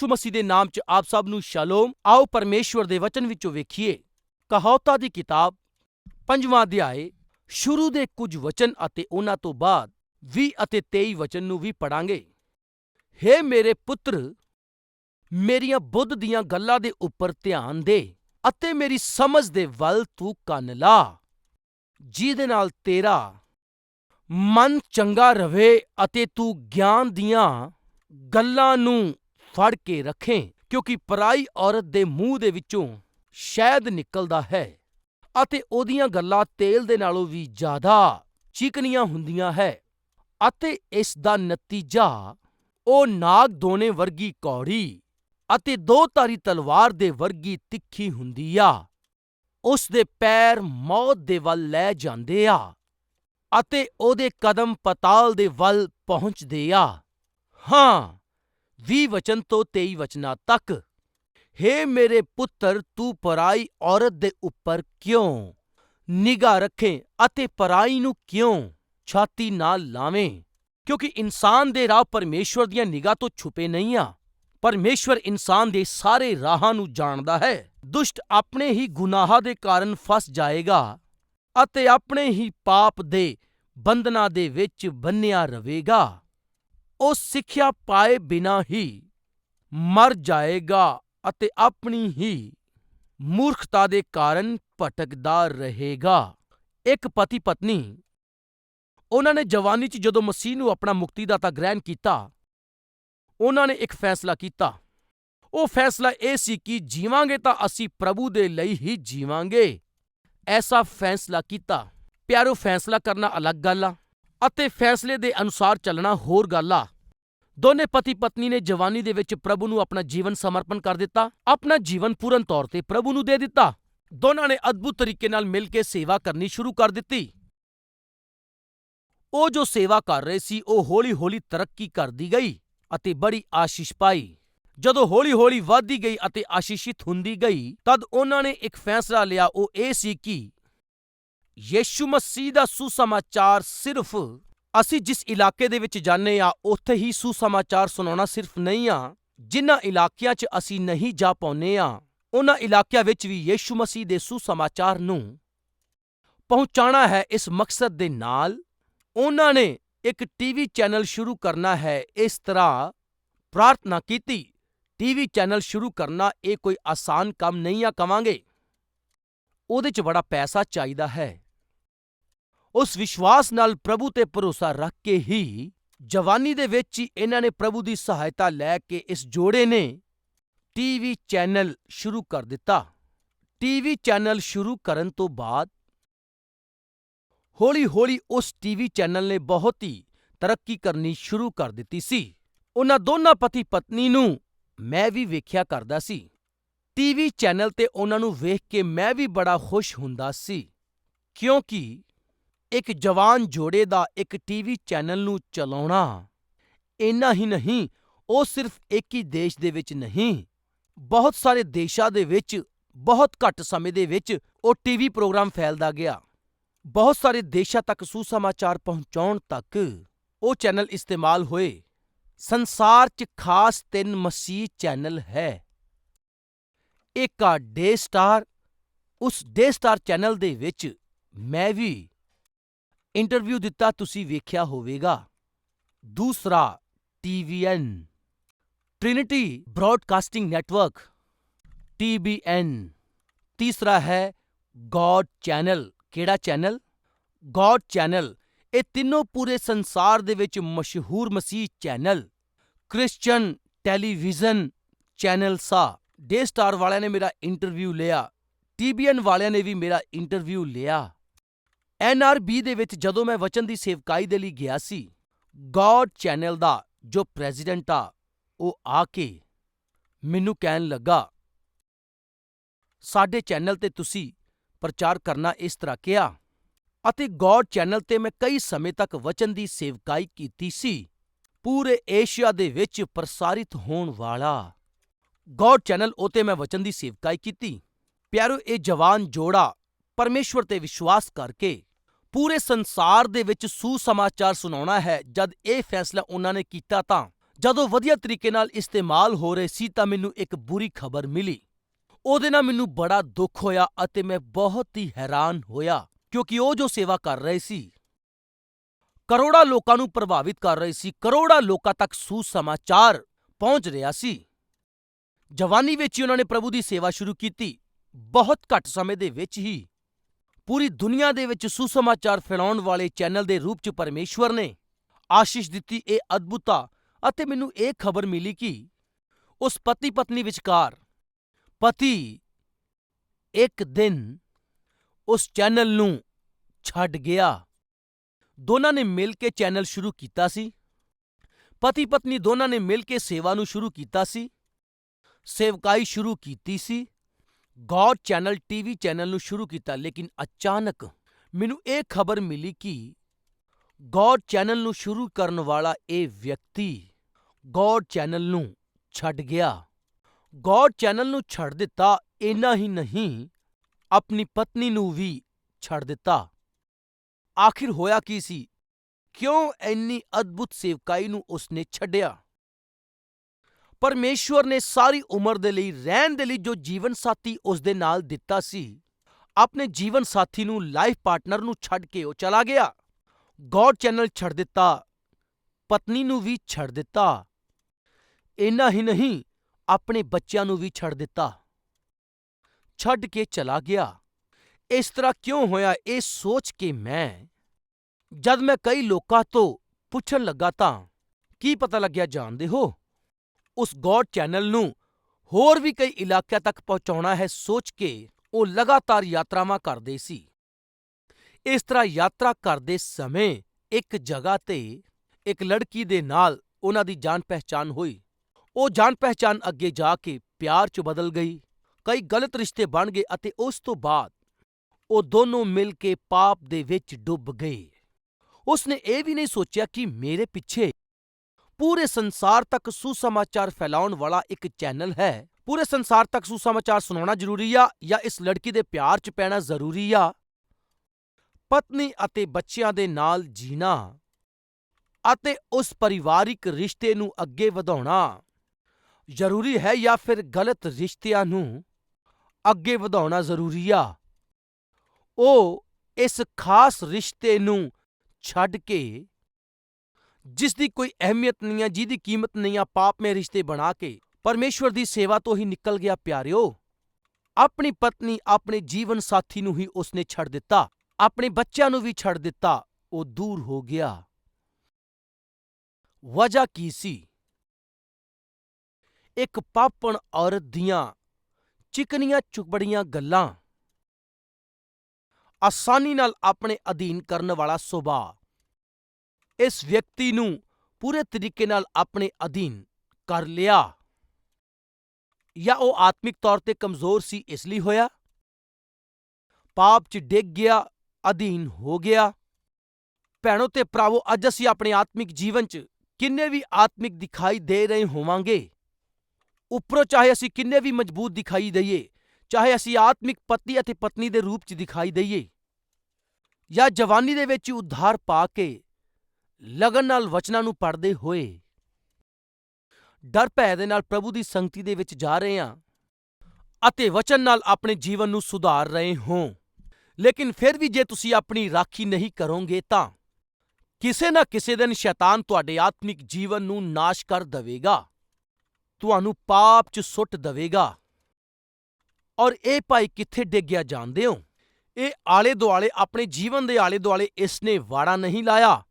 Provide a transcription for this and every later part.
ਪ੍ਰਭੂ ਯੀਸ਼ੂ ਮਸੀਹ ਦੇ ਨਾਮ 'ਚ ਆਪ ਸਭ ਨੂੰ ਸ਼ਾਲੋਮ, ਆਓ ਪਰਮੇਸ਼ਵਰ ਦੇ ਵਚਨ ਵਿੱਚੋਂ ਵੇਖੀਏ। ਕਹਾਵਤਾਂ ਦੀ ਕਿਤਾਬ, ਪੰਜਵਾਂ ਅਧਿਆਏ, ਸ਼ੁਰੂ ਦੇ ਕੁਝ ਵਚਨ ਅਤੇ ਉਹਨਾਂ ਤੋਂ ਬਾਅਦ 20 ਅਤੇ 23 ਵਚਨ ਨੂੰ ਵੀ ਪੜਾਂਗੇ ਹੇ ਮੇਰੇ ਪੁੱਤਰ, ਮੇਰੀਆਂ ਬੁੱਧ ਦੀਆਂ ਗੱਲਾਂ ਦੇ ਉੱਪਰ ਧਿਆਨ ਦੇ ਅਤੇ ਮੇਰੀ ਸਮਝ ਦੇ ਵੱਲ ਤੂੰ ਕੰਨ ਲਾ, ਜਿਹਦੇ ਨਾਲ ਤੇਰਾ ਮਨ ਚੰਗਾ ਰਵੇ ਅਤੇ ਤੂੰ ਗਿਆਨ ਦੀਆਂ ਗੱਲਾਂ ਨੂੰ ਫੜ ਕੇ ਰੱਖੇਂ, ਕਿਉਂਕਿ ਪਰਾਈ ਔਰਤ ਦੇ ਮੂੰਹ ਦੇ ਵਿੱਚੋਂ ਸ਼ਹਿਦ ਨਿਕਲਦਾ ਹੈ ਅਤੇ ਉਹਦੀਆਂ ਗੱਲਾਂ ਤੇਲ ਦੇ ਨਾਲੋਂ ਵੀ ਜ਼ਿਆਦਾ ਚਿਕਨੀਆਂ ਹੁੰਦੀਆਂ ਹੈ ਅਤੇ ਇਸ ਦਾ ਨਤੀਜਾ ਉਹ ਨਾਗ ਦੋਨੇ ਵਰਗੀ ਕੌੜੀ ਅਤੇ ਦੋ ਧਾਰੀ ਤਲਵਾਰ ਦੇ ਵਰਗੀ ਤਿੱਖੀ ਹੁੰਦੀ ਆ। ਉਸ ਦੇ ਪੈਰ ਮੌਤ ਦੇ ਵੱਲ ਲੈ ਜਾਂਦੇ ਆ ਅਤੇ ਉਹਦੇ ਕਦਮ ਪਤਾਲ ਦੇ ਵੱਲ ਪਹੁੰਚਦੇ ਆ। ਹਾਂ 20 ਵਚਨ ਤੋਂ 23 ਵਚਨਾਂ ਤੱਕ। ਹੇ ਮੇਰੇ ਪੁੱਤਰ, ਤੂੰ ਪਰਾਈ ਔਰਤ ਦੇ ਉੱਪਰ ਕਿਉਂ? ਨਿਗਾਹ ਰੱਖੇ ਅਤੇ ਪਰਾਈ ਨੂੰ ਕਿਉਂ ਛਾਤੀ ਨਾਲ ਲਾਵੇਂ? ਕਿਉਂਕਿ ਇਨਸਾਨ ਦੇ ਰਾਹ ਪਰਮੇਸ਼ਵਰ ਦੀਆਂ ਨਿਗਾਹ ਤੋਂ ਛੁਪੇ ਨਹੀਂ ਆ। ਪਰਮੇਸ਼ਵਰ ਇਨਸਾਨ ਦੇ ਸਾਰੇ ਰਾਹਾਂ ਨੂੰ ਜਾਣਦਾ ਹੈ। ਦੁਸ਼ਟ ਆਪਣੇ ਹੀ ਗੁਨਾਹਾਂ ਦੇ ਕਾਰਨ ਫਸ ਜਾਏਗਾ ਅਤੇ ਆਪਣੇ ਹੀ ਪਾਪ ਦੇ ਬੰਧਨਾਂ ਦੇ ਵਿੱਚ ਬੰਨਿਆ ਰਹੇਗਾ ਉਹ ਸਿੱਖਿਆ ਪਾਏ ਬਿਨਾਂ ਹੀ ਮਰ ਜਾਏਗਾ ਅਤੇ ਆਪਣੀ ਹੀ ਮੂਰਖਤਾ ਦੇ ਕਾਰਨ ਭਟਕਦਾ ਰਹੇਗਾ। ਇੱਕ ਪਤੀ ਪਤਨੀ ਉਹਨਾਂ ਨੇ ਜਵਾਨੀ 'ਚ ਜਦੋਂ ਮਸੀਹ ਨੂੰ ਆਪਣਾ ਮੁਕਤੀਦਾਤਾ ਗ੍ਰਹਿਣ ਕੀਤਾ, ਉਹਨਾਂ ਨੇ ਇੱਕ ਫੈਸਲਾ ਕੀਤਾ। ਉਹ ਫੈਸਲਾ ਇਹ ਸੀ ਕਿ ਜੀਵਾਂਗੇ ਤਾਂ ਅਸੀਂ ਪ੍ਰਭੂ ਦੇ ਲਈ ਹੀ ਜੀਵਾਂਗੇ। ਐਸਾ ਫੈਸਲਾ ਕੀਤਾ। ਪਿਆਰੋ, ਫੈਸਲਾ ਕਰਨਾ ਅਲੱਗ ਗੱਲ ਆ। ਅਤੇ ਫੈਸਲੇ ਦੇ ਅਨੁਸਾਰ ਚੱਲਣਾ ਹੋਰ ਗੱਲ ਆ। ਦੋਨੇ ਪਤੀ ਪਤਨੀ ਨੇ ਜਵਾਨੀ ਦੇ ਵਿੱਚ ਪ੍ਰਭੂ ਨੂੰ ਆਪਣਾ ਜੀਵਨ ਸਮਰਪਣ ਕਰ ਦਿੱਤਾ, ਆਪਣਾ ਜੀਵਨ ਪੂਰਨ ਤੌਰ ਤੇ ਪ੍ਰਭੂ ਨੂੰ ਦੇ ਦਿੱਤਾ। ਦੋਨਾਂ ਨੇ ਅਦਭੁਤ ਤਰੀਕੇ ਨਾਲ ਮਿਲ ਕੇ ਸੇਵਾ ਕਰਨੀ ਸ਼ੁਰੂ ਕਰ ਦਿੱਤੀ। ਉਹ ਜੋ ਸੇਵਾ ਕਰ ਰਹੇ ਸੀ, ਉਹ ਹੌਲੀ-ਹੌਲੀ ਤਰੱਕੀ ਕਰਦੀ ਗਈ ਅਤੇ ਬੜੀ ਆਸ਼ੀਸ਼ ਪਾਈ। ਜਦੋਂ ਹੌਲੀ-ਹੌਲੀ ਵਧਦੀ ਗਈ ਅਤੇ ਆਸ਼ੀਸ਼ਿਤ ਹੁੰਦੀ ਗਈ, ਤਦ ਉਹਨਾਂ ਨੇ ਇੱਕ ਫੈਸਲਾ ਲਿਆ, ਉਹ ਇਹ ਸੀ ਕਿ ਯੀਸ਼ੂ ਮਸੀਹ ਦਾ ਸੁਸਮਾਚਾਰ ਸਿਰਫ ਅਸੀਂ ਜਿਸ ਇਲਾਕੇ ਦੇ ਵਿੱਚ ਜਾਂਦੇ ਹਾਂ, ਉੱਥੇ ਹੀ ਸੁਸਮਾਚਾਰ ਸੁਣਾਉਣਾ ਸਿਰਫ ਨਹੀਂ ਆ ਜਿਨ੍ਹਾਂ ਇਲਾਕਿਆਂ 'ਚ ਅਸੀਂ ਨਹੀਂ ਜਾ ਪਾਉਂਦੇ ਹਾਂ, ਉਹਨਾਂ ਇਲਾਕਿਆਂ ਵਿੱਚ ਵੀ ਯੀਸ਼ੂ ਮਸੀਹ ਦੇ ਸੁਸਮਾਚਾਰ ਨੂੰ ਪਹੁੰਚਾਉਣਾ ਹੈ ਇਸ ਮਕਸਦ ਦੇ ਨਾਲ। ਉਹਨਾਂ ਨੇ ਇੱਕ ਟੀਵੀ ਚੈਨਲ ਸ਼ੁਰੂ ਕਰਨਾ ਹੈ, ਇਸ ਤਰ੍ਹਾਂ ਪ੍ਰਾਰਥਨਾ ਕੀਤੀ, ਟੀਵੀ ਚੈਨਲ ਸ਼ੁਰੂ ਕਰਨਾ ਇਹ ਕੋਈ ਆਸਾਨ ਕੰਮ ਨਹੀਂ ਆ ਕਵਾਂਗੇ। ਉਹਦੇ 'ਚ ਬੜਾ ਪੈਸਾ ਚਾਹੀਦਾ ਹੈ। ਉਸ ਵਿਸ਼ਵਾਸ ਨਾਲ ਪ੍ਰਭੂ ਤੇ ਭਰੋਸਾ ਰੱਖ ਕੇ ਹੀ ਜਵਾਨੀ ਦੇ ਵਿੱਚ ਹੀ ਇਹਨਾਂ ਨੇ ਪ੍ਰਭੂ ਦੀ ਸਹਾਇਤਾ ਲੈ ਕੇ ਇਸ ਜੋੜੇ ਨੇ ਟੀਵੀ ਚੈਨਲ ਸ਼ੁਰੂ ਕਰ ਦਿੱਤਾ। ਟੀਵੀ ਚੈਨਲ ਸ਼ੁਰੂ ਕਰਨ ਤੋਂ ਬਾਅਦ ਹੌਲੀ-ਹੌਲੀ ਉਸ ਟੀਵੀ ਚੈਨਲ ਨੇ ਬਹੁਤ ਹੀ ਤਰੱਕੀ ਕਰਨੀ ਸ਼ੁਰੂ ਕਰ ਦਿੱਤੀ ਸੀ। ਉਹਨਾਂ ਦੋਨਾਂ ਪਤੀ ਪਤਨੀ ਨੂੰ ਮੈਂ ਵੀ ਵੇਖਿਆ ਕਰਦਾ ਸੀ। ਟੀਵੀ ਚੈਨਲ ਤੇ ਉਹਨਾਂ ਨੂੰ ਵੇਖ ਕੇ ਮੈਂ ਵੀ ਬੜਾ ਖੁਸ਼ ਹੁੰਦਾ ਸੀ, ਕਿਉਂਕਿ ਇੱਕ ਜਵਾਨ ਜੋੜੇ ਦਾ ਇੱਕ ਟੀਵੀ ਚੈਨਲ ਨੂੰ ਚਲਾਉਣਾ ਇੰਨਾ ਹੀ ਨਹੀਂ, ਉਹ ਸਿਰਫ ਇੱਕ ਹੀ ਦੇਸ਼ ਦੇ ਵਿੱਚ ਨਹੀਂ, ਬਹੁਤ ਸਾਰੇ ਦੇਸ਼ਾਂ ਦੇ ਵਿੱਚ, ਬਹੁਤ ਘੱਟ ਸਮੇਂ ਦੇ ਵਿੱਚ ਉਹ ਟੀਵੀ ਪ੍ਰੋਗਰਾਮ ਫੈਲਦਾ ਗਿਆ। ਬਹੁਤ ਸਾਰੇ ਦੇਸ਼ਾਂ ਤੱਕ ਸੁਸਮਾਚਾਰ ਪਹੁੰਚਾਉਣ ਤੱਕ ਉਹ ਚੈਨਲ ਇਸਤੇਮਾਲ ਹੋਏ। ਸੰਸਾਰ 'ਚ ਖਾਸ ਤਿੰਨ ਮਸੀਹ ਚੈਨਲ ਹੈ। ਇੱਕ ਆ ਡੇ ਸਟਾਰ, ਉਸ ਡੇ ਸਟਾਰ ਚੈਨਲ ਦੇ ਵਿੱਚ ਮੈਂ ਵੀ ਇੰਟਰਵਿਊ ਦਿੱਤਾ, ਤੁਸੀਂ ਵੇਖਿਆ ਹੋਵੇਗਾ। ਦੂਸਰਾ TVN Trinity broadcasting network TBN ਤੀਸਰਾ ਹੈ ਗॉड ਚੈਨਲ ਕਿਹੜਾ ਚੈਨਲ ਗॉड ਚੈਨਲ ਇਹ ਤਿੰਨੋਂ ਪੂਰੇ ਸੰਸਾਰ ਦੇ ਵਿੱਚ ਮਸ਼ਹੂਰ ਮਸੀਹ ਚੈਨਲ ਕ੍ਰਿਸਚੀਅਨ ਟੈਲੀਵਿਜ਼ਨ ਚੈਨਲ ਸਾ ਡੇ ਸਟਾਰ ਵਾਲਿਆਂ ਨੇ ਮੇਰਾ ਇੰਟਰਵਿਊ ਲਿਆ ਟੀਬੀਐਨ ਵਾਲਿਆਂ ਨੇ ਵੀ ਮੇਰਾ ਇੰਟਰਵਿਊ ਲਿਆ। ਐਨਆਰਬੀ ਦੇ ਵਿੱਚ ਜਦੋਂ ਮੈਂ ਵਚਨ ਦੀ ਸੇਵਕਾਈ ਦੇ ਲਈ ਗਿਆ ਸੀ ਗॉड ਚੈਨਲ ਦਾ ਜੋ ਪ੍ਰੈਜ਼ੀਡੈਂਟ ਆ, ਉਹ ਆ ਕੇ ਮੈਨੂੰ ਕਹਿਣ ਲੱਗਾ, ਸਾਡੇ ਚੈਨਲ ਤੇ ਤੁਸੀਂ ਪ੍ਰਚਾਰ ਕਰਨਾ ਇਸ ਤਰ੍ਹਾਂ ਕਿਹਾ ਅਤੇ ਗॉड ਚੈਨਲ ਤੇ ਮੈਂ ਕਈ ਸਮੇਂ ਤੱਕ ਵਚਨ ਦੀ ਸੇਵਕਾਈ ਕੀਤੀ ਸੀ, ਪੂਰੇ ਏਸ਼ੀਆ ਦੇ ਵਿੱਚ ਪ੍ਰਸਾਰਿਤ ਹੋਣ ਵਾਲਾ। ਗੌਡ ਚੈਨਲ ਉਤੇ ਮੈਂ ਵਚਨ ਦੀ ਸੇਵਕਾਈ ਕੀਤੀ। ਪਿਆਰੋ, ਇਹ ਜਵਾਨ ਜੋੜਾ ਪਰਮੇਸ਼ਵਰ ਤੇ ਵਿਸ਼ਵਾਸ ਕਰਕੇ ਪੂਰੇ ਸੰਸਾਰ ਦੇ ਵਿੱਚ ਸੁਸਮਾਚਾਰ ਸੁਣਾਉਣਾ ਹੈ। ਜਦ ਇਹ ਫੈਸਲਾ ਉਹਨਾਂ ਨੇ ਕੀਤਾ ਤਾਂ ਜਦੋਂ ਵਧੀਆ ਤਰੀਕੇ ਨਾਲ ਇਸਤੇਮਾਲ ਹੋ ਰਹੇ ਸੀ ਤਾਂ ਮੈਨੂੰ ਇੱਕ ਬੁਰੀ ਖਬਰ ਮਿਲੀ। ਉਹਦੇ ਨਾਲ ਮੈਨੂੰ ਬੜਾ ਦੁੱਖ ਹੋਇਆ ਅਤੇ ਮੈਂ ਬਹੁਤ ਹੀ ਹੈਰਾਨ ਹੋਇਆ ਕਿਉਂਕਿ ਉਹ ਜੋ ਸੇਵਾ ਕਰ ਰਹੇ ਸੀ, ਕਰੋੜਾਂ ਲੋਕਾਂ ਨੂੰ ਪ੍ਰਭਾਵਿਤ ਕਰ ਰਹੇ ਸੀ, ਕਰੋੜਾਂ ਲੋਕਾਂ ਤੱਕ ਸੁਸਮਾਚਾਰ ਪਹੁੰਚ ਰਿਹਾ ਸੀ। ਜਵਾਨੀ ਵਿੱਚ ਹੀ ਉਹਨਾਂ ਨੇ ਪ੍ਰਭੂ ਦੀ ਸੇਵਾ ਸ਼ੁਰੂ ਕੀਤੀ। ਬਹੁਤ ਘੱਟ ਸਮੇਂ ਦੇ ਵਿੱਚ ਹੀ ਪੂਰੀ ਦੁਨੀਆ ਦੇ ਵਿੱਚ ਸੁਸਮਾਚਾਰ ਫੈਲਾਉਣ ਵਾਲੇ ਚੈਨਲ ਦੇ ਰੂਪ 'ਚ ਪਰਮੇਸ਼ਵਰ ਨੇ ਆਸ਼ੀਸ਼ ਦਿੱਤੀ ਇਹ ਅਦਭੁਤਾ ਅਤੇ ਮੈਨੂੰ ਇਹ ਖਬਰ ਮਿਲੀ ਕਿ ਉਸ ਪਤੀ ਪਤਨੀ ਵਿਚਕਾਰ ਪਤੀ ਇੱਕ ਦਿਨ ਉਸ ਚੈਨਲ ਨੂੰ ਛੱਡ ਗਿਆ। ਦੋਨਾਂ ਨੇ ਮਿਲ ਕੇ ਚੈਨਲ ਸ਼ੁਰੂ ਕੀਤਾ ਸੀ। ਪਤੀ ਪਤਨੀ ਦੋਨਾਂ ਨੇ ਮਿਲ ਕੇ ਸੇਵਾ ਨੂੰ ਸ਼ੁਰੂ ਕੀਤਾ ਸੀ। ਸੇਵਕਾਈ ਸ਼ੁਰੂ ਕੀਤੀ ਸੀ। ਗੌਡ ਚੈਨਲ, ਟੀਵੀ ਚੈਨਲ ਨੂੰ ਸ਼ੁਰੂ ਕੀਤਾ, ਲੇਕਿਨ ਅਚਾਨਕ ਮੈਨੂੰ ਇਹ ਖਬਰ ਮਿਲੀ ਕਿ ਗੌਡ ਚੈਨਲ ਨੂੰ ਸ਼ੁਰੂ ਕਰਨ ਵਾਲਾ ਇਹ ਵਿਅਕਤੀ ਗੌਡ ਚੈਨਲ ਨੂੰ ਛੱਡ ਗਿਆ। ਗੌਡ ਚੈਨਲ ਨੂੰ ਛੱਡ ਦਿੱਤਾ, ਇੰਨਾ ਹੀ ਨਹੀਂ, ਆਪਣੀ ਪਤਨੀ ਨੂੰ ਵੀ ਛੱਡ ਦਿੱਤਾ। ਆਖਿਰ ਹੋਇਆ ਕੀ ਸੀ? ਕਿਉਂ ਇੰਨੀ ਅਦਭੁਤ ਸੇਵਕਾਈ ਨੂੰ ਉਸਨੇ ਛੱਡਿਆ? ਪਰਮੇਸ਼ਵਰ ਨੇ ਸਾਰੀ ਉਮਰ ਦੇ ਲਈ, ਰਹਿਣ ਦੇ ਲਈ ਜੋ ਜੀਵਨ ਸਾਥੀ ਉਸ ਦੇ ਨਾਲ ਦਿੱਤਾ ਸੀ, ਆਪਣੇ ਜੀਵਨ ਸਾਥੀ ਨੂੰ ਲਾਈਫ ਪਾਰਟਨਰ ਨੂੰ ਛੱਡ ਕੇ ਉਹ ਚਲਾ ਗਿਆ। ਗੌਡ ਚੈਨਲ ਛੱਡ ਦਿੱਤਾ, ਪਤਨੀ ਨੂੰ ਵੀ ਛੱਡ ਦਿੱਤਾ। ਇੰਨਾ ਹੀ ਨਹੀਂ, ਆਪਣੇ ਬੱਚਿਆਂ ਨੂੰ ਵੀ ਛੱਡ ਦਿੱਤਾ। ਛੱਡ ਕੇ ਚਲਾ ਗਿਆ। ਇਸ ਤਰ੍ਹਾਂ ਕਿਉਂ ਹੋਇਆ ਇਹ ਸੋਚ ਕੇ ਮੈਂ, ਜਦ ਮੈਂ ਕਈ ਲੋਕਾਂ ਤੋਂ ਪੁੱਛਣ ਲੱਗਾ ਤਾਂ, ਕੀ ਪਤਾ ਲੱਗਿਆ ਜਾਣਦੇ ਹੋ? ਉਸ ਗੌਡ ਚੈਨਲ ਨੂੰ ਹੋਰ ਵੀ ਕਈ ਇਲਾਕਿਆਂ ਤੱਕ ਪਹੁੰਚਾਉਣਾ ਹੈ ਸੋਚ ਕੇ ਉਹ ਲਗਾਤਾਰ ਯਾਤਰਾਵਾਂ ਕਰਦੇ ਸੀ। ਇਸ ਤਰ੍ਹਾਂ ਯਾਤਰਾ ਕਰਦੇ ਸਮੇਂ ਇੱਕ ਜਗ੍ਹਾ ਤੇ ਇੱਕ ਲੜਕੀ ਦੇ ਨਾਲ ਉਹਨਾਂ ਦੀ ਜਾਣ-ਪਹਿਚਾਣ ਹੋਈ। ਉਹ ਜਾਣ ਪਹਿਚਾਣ ਅੱਗੇ ਜਾ ਕੇ ਪਿਆਰ 'ਚ ਬਦਲ ਗਈ, ਕਈ ਗਲਤ ਰਿਸ਼ਤੇ ਬਣ ਗਏ ਅਤੇ ਉਸ ਤੋਂ ਬਾਅਦ ਉਹ ਦੋਨੋਂ ਮਿਲ ਕੇ ਪਾਪ ਦੇ ਵਿੱਚ ਡੁੱਬ ਗਏ। ਉਸ ਨੇ ਇਹ ਵੀ ਨਹੀਂ ਸੋਚਿਆ ਕਿ ਮੇਰੇ ਪਿੱਛੇ ਪੂਰੇ ਸੰਸਾਰ ਤੱਕ ਸੁਸਮਾਚਾਰ ਫੈਲਾਉਣ ਵਾਲਾ ਇੱਕ ਚੈਨਲ ਹੈ। ਪੂਰੇ ਸੰਸਾਰ ਤੱਕ ਸੁਸਮਾਚਾਰ ਸੁਣਾਉਣਾ ਜ਼ਰੂਰੀ ਆ ਜਾਂ ਇਸ ਲੜਕੀ ਦੇ ਪਿਆਰ 'ਚ ਪੈਣਾ ਜ਼ਰੂਰੀ ਆ? ਪਤਨੀ ਅਤੇ ਬੱਚਿਆਂ ਦੇ ਨਾਲ ਜੀਣਾ ਅਤੇ ਉਸ ਪਰਿਵਾਰਿਕ ਰਿਸ਼ਤੇ ਨੂੰ ਅੱਗੇ ਵਧਾਉਣਾ ਜ਼ਰੂਰੀ ਹੈ ਜਾਂ ਫਿਰ ਗਲਤ ਰਿਸ਼ਤਿਆਂ ਨੂੰ ਅੱਗੇ ਵਧਾਉਣਾ ਜ਼ਰੂਰੀ ਆ? ਉਹ ਇਸ ਖਾਸ ਰਿਸ਼ਤੇ ਨੂੰ ਛੱਡ ਕੇ ਜਿਸ ਦੀ ਕੋਈ ਅਹਿਮੀਅਤ ਨਹੀਂ ਆ ਜਿਹਦੀ ਕੀਮਤ ਨਹੀਂ ਆ ਪਾਪ ਪਾਪਮੇ ਰਿਸ਼ਤੇ ਬਣਾ ਕੇ ਪਰਮੇਸ਼ਵਰ ਦੀ ਸੇਵਾ ਤੋਂ ਹੀ ਨਿਕਲ ਗਿਆ ਪਿਆਰਿਓ। ਆਪਣੀ ਪਤਨੀ ਆਪਣੇ ਜੀਵਨ ਸਾਥੀ ਨੂੰ ਹੀ ਉਸਨੇ ਛੱਡ ਦਿੱਤਾ। ਆਪਣੇ ਬੱਚਿਆਂ ਨੂੰ ਵੀ ਛੱਡ ਦਿੱਤਾ। ਉਹ ਦੂਰ ਹੋ ਗਿਆ। ਵਜ੍ਹਾ ਕੀ ਸੀ? ਇੱਕ ਪਾਪਣ ਔਰਤ ਦੀਆਂ ਚਿਕਨੀਆਂ ਚੁਕਬੜੀਆਂ ਗੱਲਾਂ। ਆਸਾਨੀ ਨਾਲ ਆਪਣੇ ਅਧੀਨ ਕਰਨ ਵਾਲਾ ਸੁਭਾਅ। ਇਸ ਵਿਅਕਤੀ ਨੂੰ ਪੂਰੇ ਤਰੀਕੇ ਨਾਲ ਆਪਣੇ ਅਧੀਨ ਕਰ ਲਿਆ ਜਾਂ ਉਹ ਆਤਮਿਕ ਤੌਰ ਤੇ ਕਮਜ਼ੋਰ ਸੀ ਇਸ ਲਈ ਹੋਇਆ। ਪਾਪ 'ਚ ਡਿੱਗ ਗਿਆ, ਅਧੀਨ ਹੋ ਗਿਆ। ਭੈਣੋ ਤੇ ਭਰਾਵੋ, ਅੱਜ ਅਸੀਂ ਆਪਣੇ ਆਤਮਿਕ ਜੀਵਨ 'ਚ ਕਿੰਨੇ ਵੀ ਆਤਮਿਕ ਦਿਖਾਈ ਦੇ ਰਹੇ ਹੋਵਾਂਗੇ, ਉੱਪਰੋਂ ਚਾਹੇ ਅਸੀਂ ਕਿੰਨੇ ਵੀ ਮਜ਼ਬੂਤ ਦਿਖਾਈ ਦਈਏ, ਚਾਹੇ ਅਸੀਂ ਆਤਮਿਕ ਪਤੀ ਅਤੇ ਪਤਨੀ ਦੇ ਰੂਪ 'ਚ ਦਿਖਾਈ ਦਈਏ, ਜਾਂ ਜਵਾਨੀ ਦੇ ਵਿੱਚ ਉਧਾਰ ਪਾ ਕੇ ਲਗਨ ਨਾਲ ਵਚਨਾਂ ਨੂੰ ਪੜ੍ਹਦੇ ਹੋਏ ਡਰ ਭੈ ਦੇ ਨਾਲ ਪ੍ਰਭੂ ਦੀ ਸੰਗਤੀ ਦੇ ਵਿੱਚ ਜਾ ਰਹੇ ਹਾਂ ਅਤੇ ਵਚਨ ਨਾਲ ਆਪਣੇ ਜੀਵਨ ਨੂੰ ਸੁਧਾਰ ਰਹੇ ਹੋ। ਲੇਕਿਨ ਫਿਰ ਵੀ ਜੇ ਤੁਸੀਂ ਆਪਣੀ ਰਾਖੀ ਨਹੀਂ ਕਰੋਗੇ ਤਾਂ ਕਿਸੇ ਨਾ ਕਿਸੇ ਦਿਨ ਸ਼ੈਤਾਨ ਤੁਹਾਡੇ ਆਤਮਿਕ ਜੀਵਨ ਨੂੰ ਨਾਸ਼ ਕਰ ਦੇਵੇਗਾ। ਤੁਹਾਨੂੰ ਪਾਪ 'ਚ ਸੁੱਟ ਦੇਵੇਗਾ। ਔਰ ਇਹ ਭਾਈ ਕਿੱਥੇ ਡਿੱਗਿਆ ਜਾਣਦੇ ਹੋ? ਇਹ ਆਲੇ ਦੁਆਲੇ ਆਪਣੇ ਜੀਵਨ ਦੇ ਆਲੇ ਦੁਆਲੇ ਇਸ ਨੇ ਵਾੜਾ ਨਹੀਂ ਲਾਇਆ।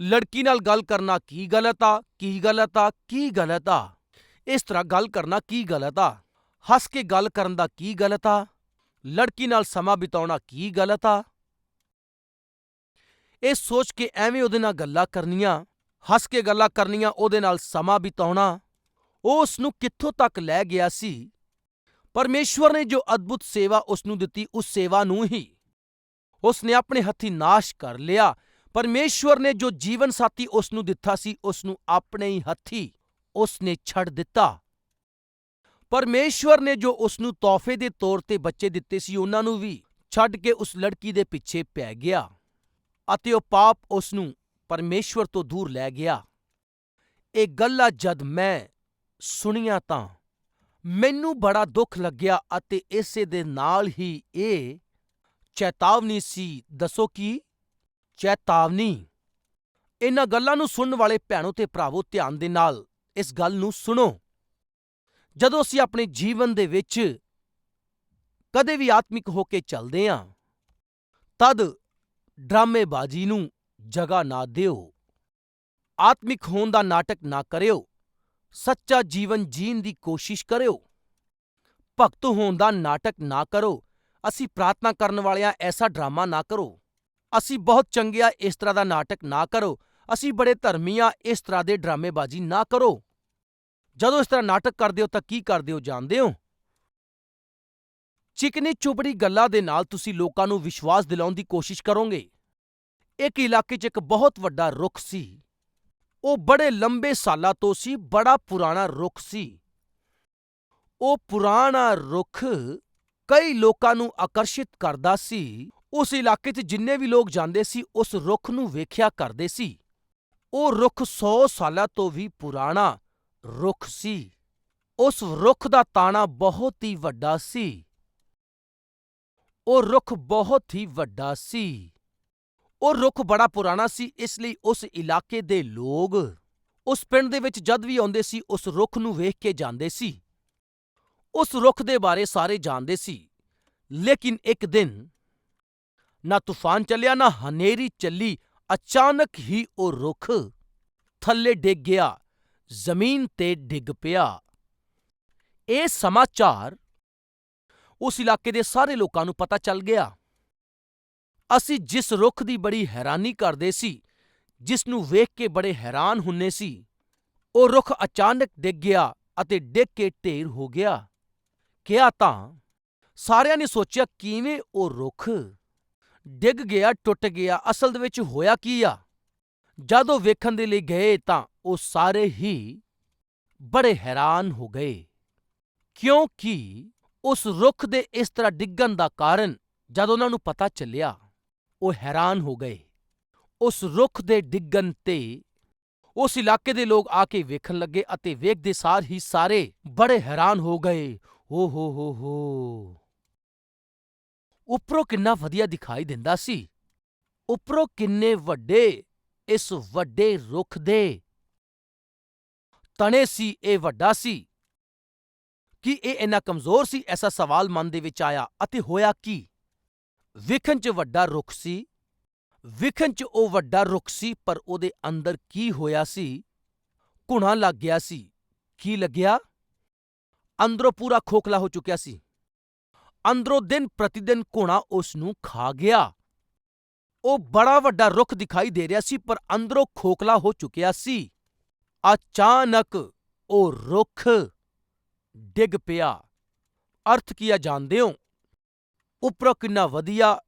ਲੜਕੀ ਨਾਲ ਗੱਲ ਕਰਨਾ ਕੀ ਗਲਤ ਆ, ਕੀ ਗਲਤ ਆ, ਕੀ ਗਲਤ ਆ? ਇਸ ਤਰ੍ਹਾਂ ਗੱਲ ਕਰਨਾ ਕੀ ਗਲਤ ਆ? ਹੱਸ ਕੇ ਗੱਲ ਕਰਨ ਦਾ ਕੀ ਗਲਤ ਆ? ਲੜਕੀ ਨਾਲ ਸਮਾਂ ਬਿਤਾਉਣਾ ਕੀ ਗਲਤ ਆ? ਇਹ ਸੋਚ ਕੇ ਐਵੇਂ ਉਹਦੇ ਨਾਲ ਗੱਲਾਂ ਕਰਨੀਆਂ, ਹੱਸ ਕੇ ਗੱਲਾਂ ਕਰਨੀਆਂ, ਉਹਦੇ ਨਾਲ ਸਮਾਂ ਬਿਤਾਉਣਾ, ਉਹ ਉਸ ਨੂੰ ਕਿੱਥੋਂ ਤੱਕ ਲੈ ਗਿਆ ਸੀ? ਪਰਮੇਸ਼ਵਰ ਨੇ ਜੋ ਅਦਭੁਤ ਸੇਵਾ ਉਸ ਨੂੰ ਦਿੱਤੀ, ਉਸ ਸੇਵਾ ਨੂੰ ਹੀ ਉਸ ਨੇ ਆਪਣੇ ਹੱਥੀ ਨਾਸ਼ ਕਰ ਲਿਆ ਪਰਮੇਸ਼ਵਰ ਨੇ ਜੋ ਜੀਵਨ ਸਾਥੀ ਉਸ ਨੂੰ ਦਿੱਤਾ ਸੀ ਉਸ ਨੂੰ ਆਪਣੇ ਹੀ ਹੱਥੀ ਉਸ ਨੇ ਛੱਡ ਦਿੱਤਾ। ਪਰਮੇਸ਼ਵਰ ਨੇ ਜੋ ਉਸ ਨੂੰ ਤੋਹਫੇ ਦੇ ਤੌਰ ਤੇ ਬੱਚੇ ਦਿੱਤੇ ਸੀ, ਉਹਨਾਂ ਨੂੰ ਵੀ ਛੱਡ ਕੇ ਉਸ ਲੜਕੀ ਦੇ ਪਿੱਛੇ ਪੈ ਗਿਆ ਅਤੇ ਉਹ ਪਾਪ ਉਸ ਨੂੰ ਪਰਮੇਸ਼ਵਰ ਤੋਂ ਦੂਰ ਲੈ ਗਿਆ। ਇਹ ਗੱਲਾਂ ਜਦ ਮੈਂ ਸੁਣੀਆਂ ਤਾਂ ਮੈਨੂੰ ਬੜਾ ਦੁੱਖ ਲੱਗਿਆ ਅਤੇ ਇਸੇ ਦੇ ਨਾਲ ਹੀ ਇਹ ਚੇਤਾਵਨੀ ਸੀ, ਦੱਸੋ ਕਿ? ਚੇਤਾਵਨੀ। ਇਹਨਾਂ ਗੱਲਾਂ ਨੂੰ ਸੁਣਨ ਵਾਲੇ ਭੈਣੋ ਤੇ ਭਰਾਵੋ ਧਿਆਨ ਦੇ ਨਾਲ ਇਸ ਗੱਲ ਨੂੰ ਸੁਣੋ। ਜਦੋਂ ਅਸੀਂ ਆਪਣੇ ਜੀਵਨ ਦੇ ਵਿੱਚ ਕਦੇ ਵੀ ਆਤਮਿਕ ਹੋ ਕੇ ਚੱਲਦੇ ਹਾਂ, ਤਦ ਡਰਾਮੇਬਾਜ਼ੀ ਨੂੰ ਜਗ੍ਹਾ ਨਾ ਦਿਓ। ਆਤਮਿਕ ਹੋਣ ਦਾ ਨਾਟਕ ਨਾ ਕਰਿਓ। ਸੱਚਾ ਜੀਵਨ ਜੀਣ ਦੀ ਕੋਸ਼ਿਸ਼ ਕਰਿਓ। ਭਗਤ ਹੋਣ ਦਾ ਨਾਟਕ ਨਾ ਕਰੋ। ਅਸੀਂ ਪ੍ਰਾਰਥਨਾ ਕਰਨ ਵਾਲਿਆਂ ਐਸਾ ਡਰਾਮਾ ਨਾ ਕਰੋ। ਅਸੀਂ ਬਹੁਤ ਚੰਗਿਆ ਇਸ ਤਰ੍ਹਾਂ ਦਾ ਨਾਟਕ ਨਾ ਕਰੋ। ਅਸੀਂ ਬੜੇ ਧਰਮੀਆਂ ਇਸ ਤਰ੍ਹਾਂ ਦੇ ਡਰਾਮੇਬਾਜ਼ੀ ਨਾ ਕਰੋ। ਜਦੋਂ ਇਸ ਤਰ੍ਹਾਂ ਨਾਟਕ ਕਰਦੇ ਹੋ ਤਾਂ ਕੀ ਕਰਦੇ ਹੋ ਜਾਣਦੇ ਹੋ? ਚਿਕਨੀ ਚੁਪੜੀ ਗੱਲਾਂ ਦੇ ਨਾਲ ਤੁਸੀਂ ਲੋਕਾਂ ਨੂੰ ਵਿਸ਼ਵਾਸ ਦਿਲਾਉਣ ਦੀ ਕੋਸ਼ਿਸ਼ ਕਰੋਗੇ। ਇੱਕ ਇਲਾਕੇ 'ਚ ਇੱਕ ਬਹੁਤ ਵੱਡਾ ਰੁੱਖ ਸੀ। ਉਹ ਬੜੇ ਲੰਬੇ ਸਾਲਾਂ ਤੋਂ ਸੀ, ਬੜਾ ਪੁਰਾਣਾ ਰੁੱਖ ਸੀ। ਉਹ ਪੁਰਾਣਾ ਰੁੱਖ ਕਈ ਲੋਕਾਂ ਨੂੰ ਆਕਰਸ਼ਿਤ ਕਰਦਾ ਸੀ। ਉਸ ਇਲਾਕੇ 'ਚ ਜਿੰਨੇ ਵੀ ਲੋਕ ਜਾਂਦੇ ਸੀ, ਉਸ ਰੁੱਖ ਨੂੰ ਵੇਖਿਆ ਕਰਦੇ ਸੀ। ਉਹ ਰੁੱਖ ਸੌ ਸਾਲਾਂ ਤੋਂ ਵੀ ਪੁਰਾਣਾ ਰੁੱਖ ਸੀ। ਉਸ ਰੁੱਖ ਦਾ ਤਾਣਾ ਬਹੁਤ ਹੀ ਵੱਡਾ ਸੀ। ਉਹ ਰੁੱਖ ਬਹੁਤ ਹੀ ਵੱਡਾ ਸੀ। ਉਹ ਰੁੱਖ ਬੜਾ ਪੁਰਾਣਾ ਸੀ, ਇਸ ਲਈ ਉਸ ਇਲਾਕੇ ਦੇ ਲੋਕ ਉਸ ਪਿੰਡ ਦੇ ਵਿੱਚ ਜਦ ਵੀ ਆਉਂਦੇ ਸੀ, ਉਸ ਰੁੱਖ ਨੂੰ ਵੇਖ ਕੇ ਜਾਂਦੇ ਸੀ। ਉਸ ਰੁੱਖ ਦੇ ਬਾਰੇ ਸਾਰੇ ਜਾਣਦੇ ਸੀ। ਲੇਕਿਨ ਇੱਕ ਦਿਨ ਨਾ ਤੂਫਾਨ ਚੱਲਿਆ, ਨਾ ਹਨੇਰੀ ਚੱਲੀ, ਅਚਾਨਕ ਹੀ ਉਹ ਰੁੱਖ ਥੱਲੇ ਡਿੱਗ ਗਿਆ, ਜ਼ਮੀਨ ਤੇ ਡਿੱਗ ਪਿਆ। ਇਹ ਸਮਾਚਾਰ ਉਸ ਇਲਾਕੇ ਦੇ ਸਾਰੇ ਲੋਕਾਂ ਨੂੰ ਪਤਾ ਚੱਲ ਗਿਆ। ਅਸੀਂ ਜਿਸ ਰੁੱਖ ਦੀ ਬੜੀ ਹੈਰਾਨੀ ਕਰਦੇ ਸੀ, ਜਿਸ ਨੂੰ ਵੇਖ ਕੇ ਬੜੇ ਹੈਰਾਨ ਹੁੰਨੇ ਸੀ, ਉਹ ਰੁੱਖ ਅਚਾਨਕ ਡਿੱਗ ਗਿਆ ਅਤੇ ਡਿੱਗ ਕੇ ਢੇਰ ਹੋ ਗਿਆ। ਕਿਹਾ ਤਾਂ ਸਾਰਿਆਂ ਨੇ ਸੋਚਿਆ, ਕਿਵੇਂ ਉਹ ਰੁੱਖ ਡਿੱਗ ਗਿਆ, ਟੁੱਟ ਗਿਆ, ਅਸਲ ਦੇ ਵਿੱਚ ਹੋਇਆ ਕੀ ਆ? ਜਦ ਉਹ ਵੇਖਣ ਦੇ ਲਈ ਗਏ ਤਾਂ ਉਹ ਸਾਰੇ ਹੀ ਬੜੇ ਹੈਰਾਨ ਹੋ ਗਏ। ਕਿਉਂਕਿ ਉਸ ਰੁੱਖ ਦੇ ਇਸ ਤਰ੍ਹਾਂ ਡਿੱਗਣ ਦਾ ਕਾਰਨ ਜਦ ਉਹਨਾਂ ਨੂੰ ਪਤਾ ਚੱਲਿਆ, ਉਹ ਹੈਰਾਨ ਹੋ ਗਏ। ਉਸ ਰੁੱਖ ਦੇ ਡਿੱਗਣ ਤੇ ਉਸ ਇਲਾਕੇ ਦੇ ਲੋਕ ਆ ਕੇ ਵੇਖਣ ਲੱਗੇ ਅਤੇ ਵੇਖਦੇ ਸਾਰ ਹੀ ਸਾਰੇ ਬੜੇ ਹੈਰਾਨ ਹੋ ਗਏ। ਓ ਹੋ ਹੋ ਹੋ। ਉੱਪਰੋਂ ਕਿੰਨਾ ਵਧੀਆ ਦਿਖਾਈ ਦਿੰਦਾ ਸੀ। ਉੱਪਰੋਂ ਕਿੰਨੇ ਵੱਡੇ, ਇਸ ਵੱਡੇ ਰੁੱਖ ਦੇ। ਤਣੇ ਸੀ, ਇਹ ਵੱਡਾ ਸੀ। ਕਿ ਇਹ ਇੰਨਾ ਕਮਜ਼ੋਰ ਸੀ? ਐਸਾ ਸਵਾਲ ਮਨ ਦੇ ਵਿੱਚ ਆਇਆ, ਅਤੇ ਹੋਇਆ ਕੀ? ਵਿਖਣ 'ਚ ਵੱਡਾ ਰੁੱਖ ਸੀ। ਵਿਖਣ 'ਚ ਉਹ ਵੱਡਾ ਰੁੱਖ ਸੀ, ਪਰ ਉਹਦੇ ਅੰਦਰ ਕੀ ਹੋਇਆ ਸੀ? ਘੁਣਾ ਲੱਗ ਗਿਆ ਸੀ। ਕੀ ਲੱਗਿਆ? ਅੰਦਰੋਂ ਪੂਰਾ ਖੋਖਲਾ ਹੋ ਚੁੱਕਿਆ ਸੀ। ਅੰਦਰੋਂ ਦਿਨ ਪ੍ਰਤੀਦਿਨ ਘੁਣਾ ਉਸ ਨੂੰ ਖਾ ਗਿਆ। ਉਹ ਬੜਾ ਵੱਡਾ ਰੁੱਖ ਦਿਖਾਈ ਦੇ ਰਿਹਾ ਸੀ, ਪਰ ਅੰਦਰੋਂ ਖੋਖਲਾ ਹੋ ਚੁੱਕਿਆ ਸੀ। ਅਚਾਨਕ ਉਹ ਰੁੱਖ ਡਿੱਗ ਪਿਆ। ਅਰਥ ਕੀ ਆ ਜਾਣਦੇ ਹੋ? ਉੱਪਰੋਂ ਕਿੰਨਾ ਵਧੀਆ